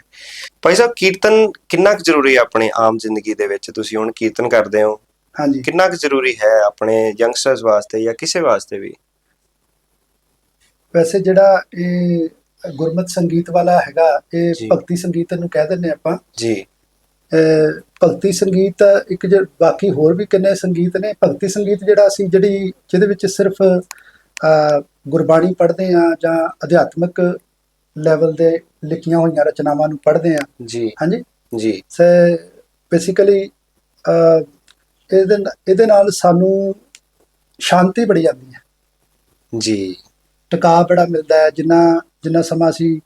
ਭਾਈ ਸਾਹਿਬ ਕੀਰਤਨ ਕਿੰਨਾ ਕੁ ਜ਼ਰੂਰੀ ਹੈ ਆਪਣੇ ਆਮ ਜ਼ਿੰਦਗੀ ਦੇ ਵਿੱਚ? ਤੁਸੀਂ ਹੁਣ ਕੀਰਤਨ ਕਰਦੇ ਹੋ। ਹਾਂਜੀ। ਕਿੰਨਾ ਕੁ ਜ਼ਰੂਰੀ ਹੈ ਆਪਣੇ ਯੰਗਸਟਰਸ ਵਾਸਤੇ ਜਾਂ ਕਿਸੇ ਵਾਸਤੇ ਵੀ? ਵੈਸੇ ਜਿਹੜਾ ਇਹ ਗੁਰਮਤ ਸੰਗੀਤ ਵਾਲਾ ਹੈਗਾ ਇਹ ਜੀ। ਭਗਤੀ ਸੰਗੀਤ ਨੂੰ ਕਹਿ ਦਿੰਦੇ ਆਪਾਂ। ਜੀ। ਭਗਤੀ ਸੰਗੀਤ ਇੱਕ ਜੇ ਬਾਕੀ ਹੋਰ ਵੀ ਕਿੰਨੇ ਸੰਗੀਤ ਨੇ ਭਗਤੀ ਸੰਗੀਤ ਜਿਹੜਾ ਅਸੀਂ ਜਿਹੜੀ ਜਿਹਦੇ ਵਿੱਚ ਸਿਰਫ ਗੁਰਬਾਣੀ ਪੜ੍ਹਦੇ ਆ ਜਾਂ ਅਧਿਆਤਮਿਕ ਲੈਵਲ ਦੇ ਲਿਖੀਆਂ ਹੋਈਆਂ ਰਚਨਾਵਾਂ ਨੂੰ ਪੜ੍ਹਦੇ ਆ ਜੀ। ਹਾਂਜੀ? ਜੀ। ਸੇ ਬੇਸਿਕਲੀ ਇਹਦੇ ਇਹਦੇ ਨਾਲ ਸਾਨੂੰ ਸ਼ਾਂਤੀ ਬੜੀ ਆਉਂਦੀ ਹੈ। ਜੀ। ਟਿਕਾ ਬੜਾ ਮਿਲਦਾ ਹੈ। ਜਿੰਨਾ ਜਿੰਨਾ ਸਮਾਂ ਅਸੀਂ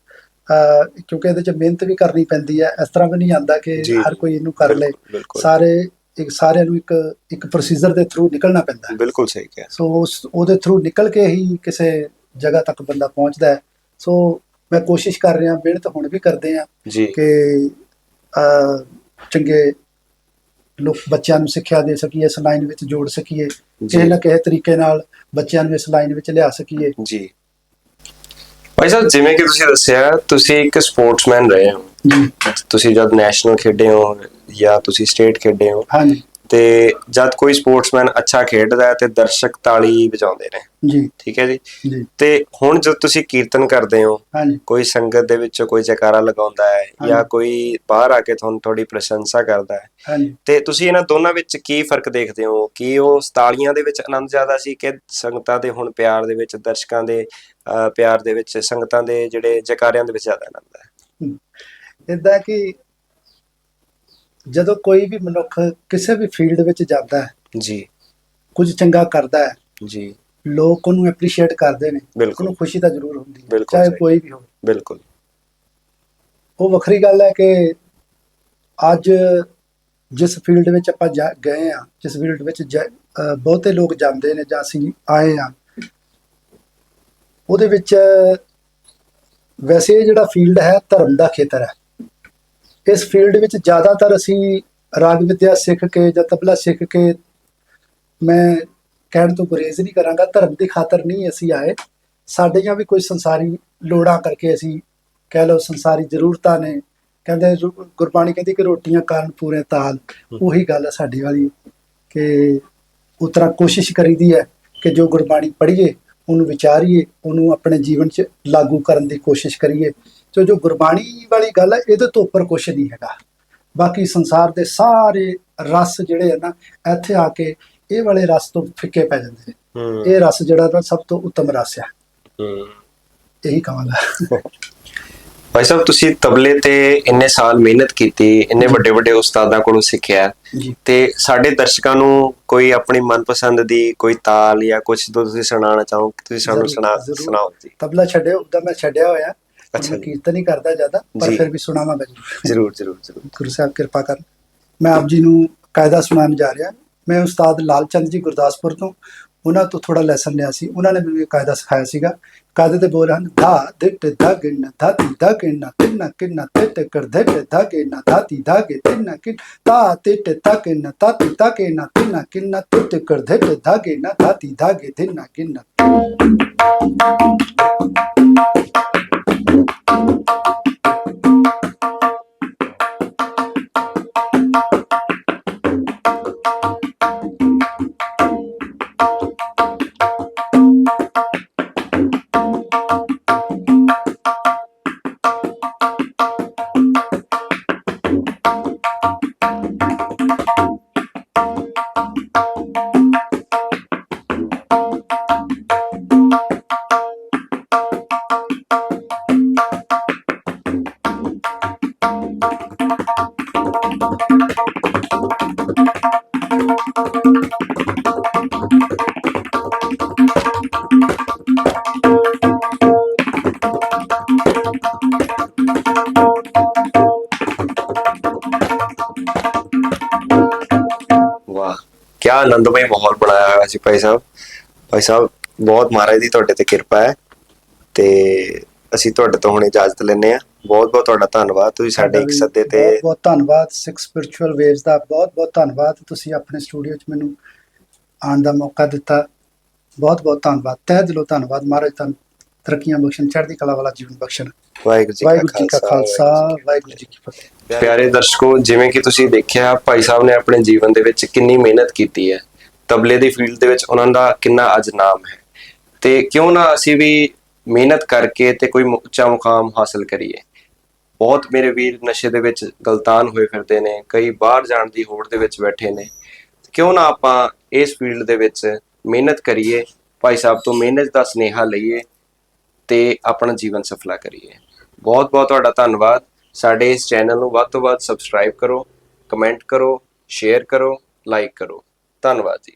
ਕਿਉਂਕਿ ਇਹਦੇ ਚ ਮਿਹਨਤ ਵੀ ਕਰਨੀ ਪੈਂਦੀ ਹੈ। ਇਸ ਤਰ੍ਹਾਂ ਵੀ ਨਹੀਂ ਆਂਦਾ ਕਿ ਹਰ ਕੋਈ ਇਹਨੂੰ ਕਰ ਲੇ। ਸਾਰੇ ਇੱਕ ਸਾਰਿਆਂ ਨੂੰ ਇੱਕ ਇੱਕ ਪ੍ਰੋਸੀਜਰ ਦੇ ਥਰੂ ਨਿਕਲਣਾ ਪੈਂਦਾ ਹੈ। ਬਿਲਕੁਲ ਸਹੀ ਕਿਹਾ। ਸੋ ਉਸ ਉਹਦੇ ਥਰੂ ਨਿਕਲ ਕੇ ਹੀ ਕਿਸੇ ਜਗ੍ਹਾ ਤੱਕ ਬੰਦਾ ਪਹੁੰਚਦਾ ਹੈ। ਸੋ ਮੈਂ ਕੋਸ਼ਿਸ਼ ਕਰ ਰਿਹਾ ਮਿਹਨਤ ਹੁਣ ਵੀ ਕਰਦੇ ਆ ਕਿ ਚੰਗੇ ਲੋਕ ਬੱਚਿਆਂ ਨੂੰ ਸਿੱਖਿਆ ਦੇ ਸਕੀਏ ਇਸ ਲਾਈਨ ਵਿੱਚ ਜੋੜ ਸਕੀਏ। ਕਿਸੇ ਨਾ ਕਿਸੇ ਤਰੀਕੇ ਨਾਲ ਬੱਚਿਆਂ ਨੂੰ ਇਸ ਲਾਈਨ ਵਿੱਚ ਲਿਆ ਸਕੀਏ। ਜੀ। ਭਾਈ ਸਾਹਿਬ ਜਿਵੇਂ ਕਿ ਤੁਸੀਂ ਦੱਸਿਆ ਤੁਸੀਂ ਇੱਕ ਸਪੋਰਟਸਮੈਨ ਰਹੇ ਹੋ। ਤੁਸੀਂ ਜਦ ਨੈਸ਼ਨਲ ਖੇਡੇ ਹੋ ਜਾਂ ਤੁਸੀਂ ਸਟੇਟ ਖੇਡੇ ਹੋ ਹਾਂਜੀ। ਤੇ ਜਦ ਕੋਈ ਸਪੋਰਟਸਮੈਨ ਅੱਛਾ ਖੇਡਦਾ ਹੈ ਤੇ ਦਰਸ਼ਕ ਤਾਲੀ ਵਜਾਉਂਦੇ ਨੇ। ਜੀ। ਠੀਕ ਹੈ ਜੀ? ਤੇ ਹੁਣ ਜਦ ਤੁਸੀਂ ਕੀਰਤਨ ਕਰਦੇ ਹੋ ਹਾਂਜੀ। ਕੋਈ ਸੰਗਤ ਦੇ ਵਿੱਚੋਂ ਕੋਈ ਜੈਕਾਰਾ ਲਗਾਉਂਦਾ ਹੈ ਜਾਂ। ਕੋਈ ਬਾਹਰ ਆ ਕੇ ਤੁਹਾਨੂੰ ਥੋੜੀ ਪ੍ਰਸ਼ੰਸਾ ਕਰਦਾ ਹੈ ਹਾਂਜੀ। ਤੇ ਤੁਸੀਂ ਇਹਨਾਂ ਦੋਨਾਂ ਵਿੱਚ ਕੀ ਫ਼ਰਕ ਦੇਖਦੇ ਹੋ? ਕਿ ਉਹ ਤਾਲੀਆਂ ਦੇ ਵਿੱਚ ਆਨੰਦ ਜ਼ਿਆਦਾ ਸੀ ਕਿ ਸੰਗਤਾਂ ਦੇ ਹੁਣ ਪਿਆਰ ਦੇ ਵਿੱਚ ਦਰਸ਼ਕਾਂ ਦੇ ਪਿਆਰ ਦੇ ਵਿੱਚ ਸੰਗਤਾਂ ਦੇ ਜਿਹੜੇ ਜੈਕਾਰਿਆਂ ਦੇ ਵਿੱਚ ਜ਼ਿਆਦਾ ਆਨੰਦ ਹੈ। ਇਦਾਂ ਕਿ ਜਦੋਂ ਕੋਈ ਵੀ ਮਨੁੱਖ ਕਿਸੇ ਵੀ ਫੀਲਡ ਵਿੱਚ ਜਾਂਦਾ ਹੈ ਜੀ। ਕੁਝ ਚੰਗਾ ਕਰਦਾ ਹੈ ਜੀ। ਲੋਕ ਉਹਨੂੰ ਐਪਰੀਸ਼ੀਏਟ ਕਰਦੇ ਨੇ ਉਹਨੂੰ ਖੁਸ਼ੀ ਤਾਂ ਜ਼ਰੂਰ ਹੁੰਦੀ ਹੈ ਚਾਹੇ। ਕੋਈ ਵੀ ਹੋਵੇ। ਬਿਲਕੁਲ। ਉਹ ਵੱਖਰੀ ਗੱਲ ਹੈ ਕਿ ਅੱਜ ਜਿਸ ਫੀਲਡ ਵਿੱਚ ਆਪਾਂ ਗਏ ਆ ਜਿਸ ਫੀਲਡ ਵਿੱਚ ਬਹੁਤੇ ਲੋਕ ਜਾਂਦੇ ਨੇ ਜਾਂ ਅਸੀਂ ਆਏ ਆ ਉਹਦੇ ਵਿੱਚ ਵੈਸੇ ਇਹ ਜਿਹੜਾ ਫੀਲਡ ਹੈ, ਧਰਮ ਦਾ ਖੇਤਰ ਹੈ। ਇਸ ਫੀਲਡ ਵਿੱਚ ਜ਼ਿਆਦਾਤਰ ਅਸੀਂ ਰਾਗ ਵਿਦਿਆ ਸਿੱਖ ਕੇ ਜਾਂ ਤਬਲਾ ਸਿੱਖ ਕੇ ਮੈਂ ਕਹਿਣ ਤੋਂ ਗੁਰੇਜ਼ ਨਹੀਂ ਕਰਾਂਗਾ, ਧਰਮ ਦੀ ਖਾਤਰ ਨਹੀਂ ਅਸੀਂ ਆਏ। ਸਾਡੀਆਂ ਵੀ ਕੋਈ ਸੰਸਾਰੀ ਲੋੜਾਂ ਕਰਕੇ ਅਸੀਂ ਕਹਿ ਲਓ ਸੰਸਾਰੀ ਜ਼ਰੂਰਤਾਂ ਨੇ। ਕਹਿੰਦੇ ਗੁਰਬਾਣੀ ਕਹਿੰਦੀ ਕਿ ਰੋਟੀਆਂ ਕਾਰਨ ਪੂਰੇ ਤਾਲ। ਉਹੀ ਗੱਲ ਹੈ ਸਾਡੀ ਵਾਲੀ ਕਿ ਉਸ ਤਰ੍ਹਾਂ ਕੋਸ਼ਿਸ਼ ਕਰੀਦੀ ਹੈ ਕਿ ਜੋ ਗੁਰਬਾਣੀ ਪੜ੍ਹੀਏ ਉਹਨੂੰ ਵਿਚਾਰੀਏ ਉਹਨੂੰ ਆਪਣੇ ਜੀਵਨ 'ਚ ਲਾਗੂ ਕਰਨ ਦੀ ਕੋਸ਼ਿਸ਼ ਕਰੀਏ। ਤੇ ਜੋ ਗੁਰਬਾਣੀ ਵਾਲੀ ਗੱਲ ਹੈ ਇਹਦੇ ਤੋਂ ਉੱਪਰ ਕੁਛ ਨਹੀਂ ਹੈਗਾ। ਬਾਕੀ ਸੰਸਾਰ ਦੇ ਸਾਰੇ ਰਸ ਜਿਹੜੇ ਆ ਨਾ ਇੱਥੇ ਆ ਕੇ ਇਹ ਵਾਲੇ ਰਸ ਤੋਂ ਫਿੱਕੇ ਪੈ ਜਾਂਦੇ ਨੇ। ਇਹ ਰਸ ਜਿਹੜਾ ਨਾ ਸਭ ਤੋਂ ਉੱਤਮ ਰਸ ਹੈ ਹੂੰ। ਇਹੀ ਕਹਾਂਗਾ। ਭਾਈ ਸਾਹਿਬ ਤੁਸੀਂ ਤਬਲੇ ਤੇ ਇੰਨੇ ਸਾਲ ਮਿਹਨਤ ਕੀਤੀ ਇੰਨੇ ਵੱਡੇ ਵੱਡੇ ਉਸਤਾਦਾਂ ਕੋਲੋਂ ਸਿੱਖਿਆ। ਤੇ ਸਾਡੇ ਦਰਸ਼ਕਾਂ ਨੂੰ ਕੋਈ ਆਪਣੀ ਮਨਪਸੰਦ ਦੀ ਕੋਈ ਤਾਲ ਜਾਂ ਕੁਝ ਤੋਂ ਤੁਸੀਂ ਸੁਣਾਉਣਾ ਚਾਹੋ ਤੁਸੀਂ ਸਾਨੂੰ ਸੁਣਾ। ਸੁਣਾਓ ਜੀ। ਤਬਲਾ ਛੱਡਿਆ ਉਹਦਾ ਮੈਂ ਛੱਡਿਆ ਹੋਇਆ। ਅੱਛਾ। ਕੀਰਤਨ ਹੀ ਕਰਦਾ ਜ਼ਿਆਦਾ ਪਰ। ਫਿਰ ਵੀ ਸੁਣਾਵਾਂਗਾ ਜ਼ਰੂਰ। ਜਰੂਰ ਜਰੂਰ ਜਰੂਰ। ਗੁਰੂ ਸਾਹਿਬ ਕਿਰਪਾ ਕਰਨ। ਮੈਂ ਆਪ ਜੀ ਨੂੰ ਕਾਇਦਾ ਸੁਣਾਉਣ ਜਾ ਰਿਹਾ। ਮੈਂ ਉਸਤਾਦ ਲਾਲਚੰਦ ਜੀ ਗੁਰਦਾਸਪੁਰ ਤੋਂ ਉਹਨਾਂ ਤੋਂ ਥੋੜਾ ਲੈਸਨ ਲਿਆ ਸੀ। ਉਹਨਾਂ ਨੇ ਮੈਨੂੰ ਇਹ ਕਾਇਦਾ ਸਿਖਾਇਆ ਸੀਗਾ। ਕਾਇਦੇ ਦੇ ਬੋਲ ਹਨ, ਧਾ, ਦਿੱਟ ਧਗਨ ਧਾਤੀ ਧਗਨ ਤਿੰਨ, ਕਿੰਨ, ਤਿੱਟ, ਕਰ, ਦਿੱਟ ਧਗਨ ਧਾਤੀ, ਧਾਗੇ, ਤਿੰਨ, ਕਿੰਨ ਤਾ ਤਿੱਟ ਧਗਨ ਧਾਤੀ ਧਗਨ ਤਿੰਨ, ਕਿੰਨ, ਤਿੱਟ, ਕਰ, ਦਿੱਟ ਧਗਨ ਧਾਤੀ, ਧਾਗੇ, ਤਿੰਨ, ਕਿੰਨ। ਵਾਹ ਆਨੰਦਮਈ ਮਾਹੌਲ ਬਣਾਇਆ ਹੋਇਆ ਸੀ ਭਾਈ ਸਾਹਿਬ। ਭਾਈ ਸਾਹਿਬ ਬਹੁਤ ਮਹਾਰਾਜ ਦੀ ਤੁਹਾਡੇ ਤੇ ਕਿਰਪਾ ਹੈ ਤੇ ਅਸੀਂ ਤੁਹਾਡੇ ਤੋਂ ਹੁਣ ਇਜਾਜ਼ਤ ਲੈਂਦੇ ਆ ਬਹੁਤ ਬਹੁਤ ਤੁਹਾਡਾ ਧੰਨਵਾਦ। ਤੁਸੀਂ ਸਾਡੇ ਇੱਕ ਸੱਦੇ ਤੇ ਬਹੁਤ ਬਹੁਤ ਧੰਨਵਾਦ। ਸਿਕਸ ਸਪਿਰਚੁਅਲ ਵੇਵਸ ਦਾ ਬਹੁਤ ਬਹੁਤ ਧੰਨਵਾਦ। ਤੁਸੀਂ ਆਪਣੇ ਸਟੂਡੀਓ 'ਚ ਮੈਨੂੰ ਆਉਣ ਦਾ ਮੌਕਾ ਦਿੱਤਾ। ਬਹੁਤ ਬਹੁਤ ਧੰਨਵਾਦ। ਤਹਿ ਦਿਲੋਂ ਧੰਨਵਾਦ ਮਹਾਰਾਜ ਤੁਹਾਨੂੰ। ਤਰੱਕੀਆਂ ਬਖਸ਼ਣ ਚੜ੍ਹਦੀ ਕਲਾ ਵਾਲਾ ਜੀਵਨ ਬਖਸ਼ਣ। ਵਾਹਿਗੁਰੂ ਜੀ ਕਾ ਖਾਲਸਾ ਵਾਹਿਗੁਰੂ ਜੀ ਕੀ ਫਤਿਹ। ਪਿਆਰੇ ਦਰਸ਼ਕੋ ਜਿਵੇਂ ਕਿ ਤੁਸੀਂ ਦੇਖਿਆ ਭਾਈ ਸਾਹਿਬ ਨੇ ਆਪਣੇ ਜੀਵਨ ਦੇ ਵਿੱਚ ਕਿੰਨੀ ਮਿਹਨਤ ਕੀਤੀ ਹੈ। ਤਬਲੇ ਦੀ ਫੀਲਡ ਦੇ ਵਿੱਚ ਉਹਨਾਂ ਦਾ ਕਿੰਨਾ ਅੱਜ ਨਾਮ ਹੈ। ਤੇ ਕਿਉਂ ਨਾ ਅਸੀਂ ਵੀ ਮਿਹਨਤ ਕਰਕੇ ਤੇ ਕੋਈ ਉੱਚਾ ਮੁਕਾਮ ਹਾਸਲ ਕਰੀਏ। ਬਹੁਤ ਮੇਰੇ ਵੀਰ ਨਸ਼ੇ ਦੇ ਵਿੱਚ ਗਲਤਾਨ ਹੋਏ ਫਿਰਦੇ ਨੇ ਕਈ ਬਾਹਰ ਜਾਣ ਦੀ ਹੋੜ ਦੇ ਵਿੱਚ ਬੈਠੇ ਨੇ। ਕਿਉਂ ਨਾ ਆਪਾਂ ਇਸ ਫੀਲਡ ਦੇ ਵਿੱਚ ਮਿਹਨਤ ਕਰੀਏ ਭਾਈ ਸਾਹਿਬ ਤੋਂ ਮਿਹਨਤ ਦਾ ਸਨੇਹਾ ਲਈਏ ਤੇ ਆਪਣਾ ਜੀਵਨ ਸਫਲਾ ਕਰੀਏ। ਬਹੁਤ ਬਹੁਤ ਤੁਹਾਡਾ ਧੰਨਵਾਦ। ਸਾਡੇ ਇਸ ਚੈਨਲ ਨੂੰ ਵੱਧ ਤੋਂ ਵੱਧ ਸਬਸਕ੍ਰਾਈਬ ਕਰੋ ਕਮੈਂਟ ਕਰੋ ਸ਼ੇਅਰ ਕਰੋ ਲਾਈਕ ਕਰੋ। ਧੰਨਵਾਦ ਜੀ।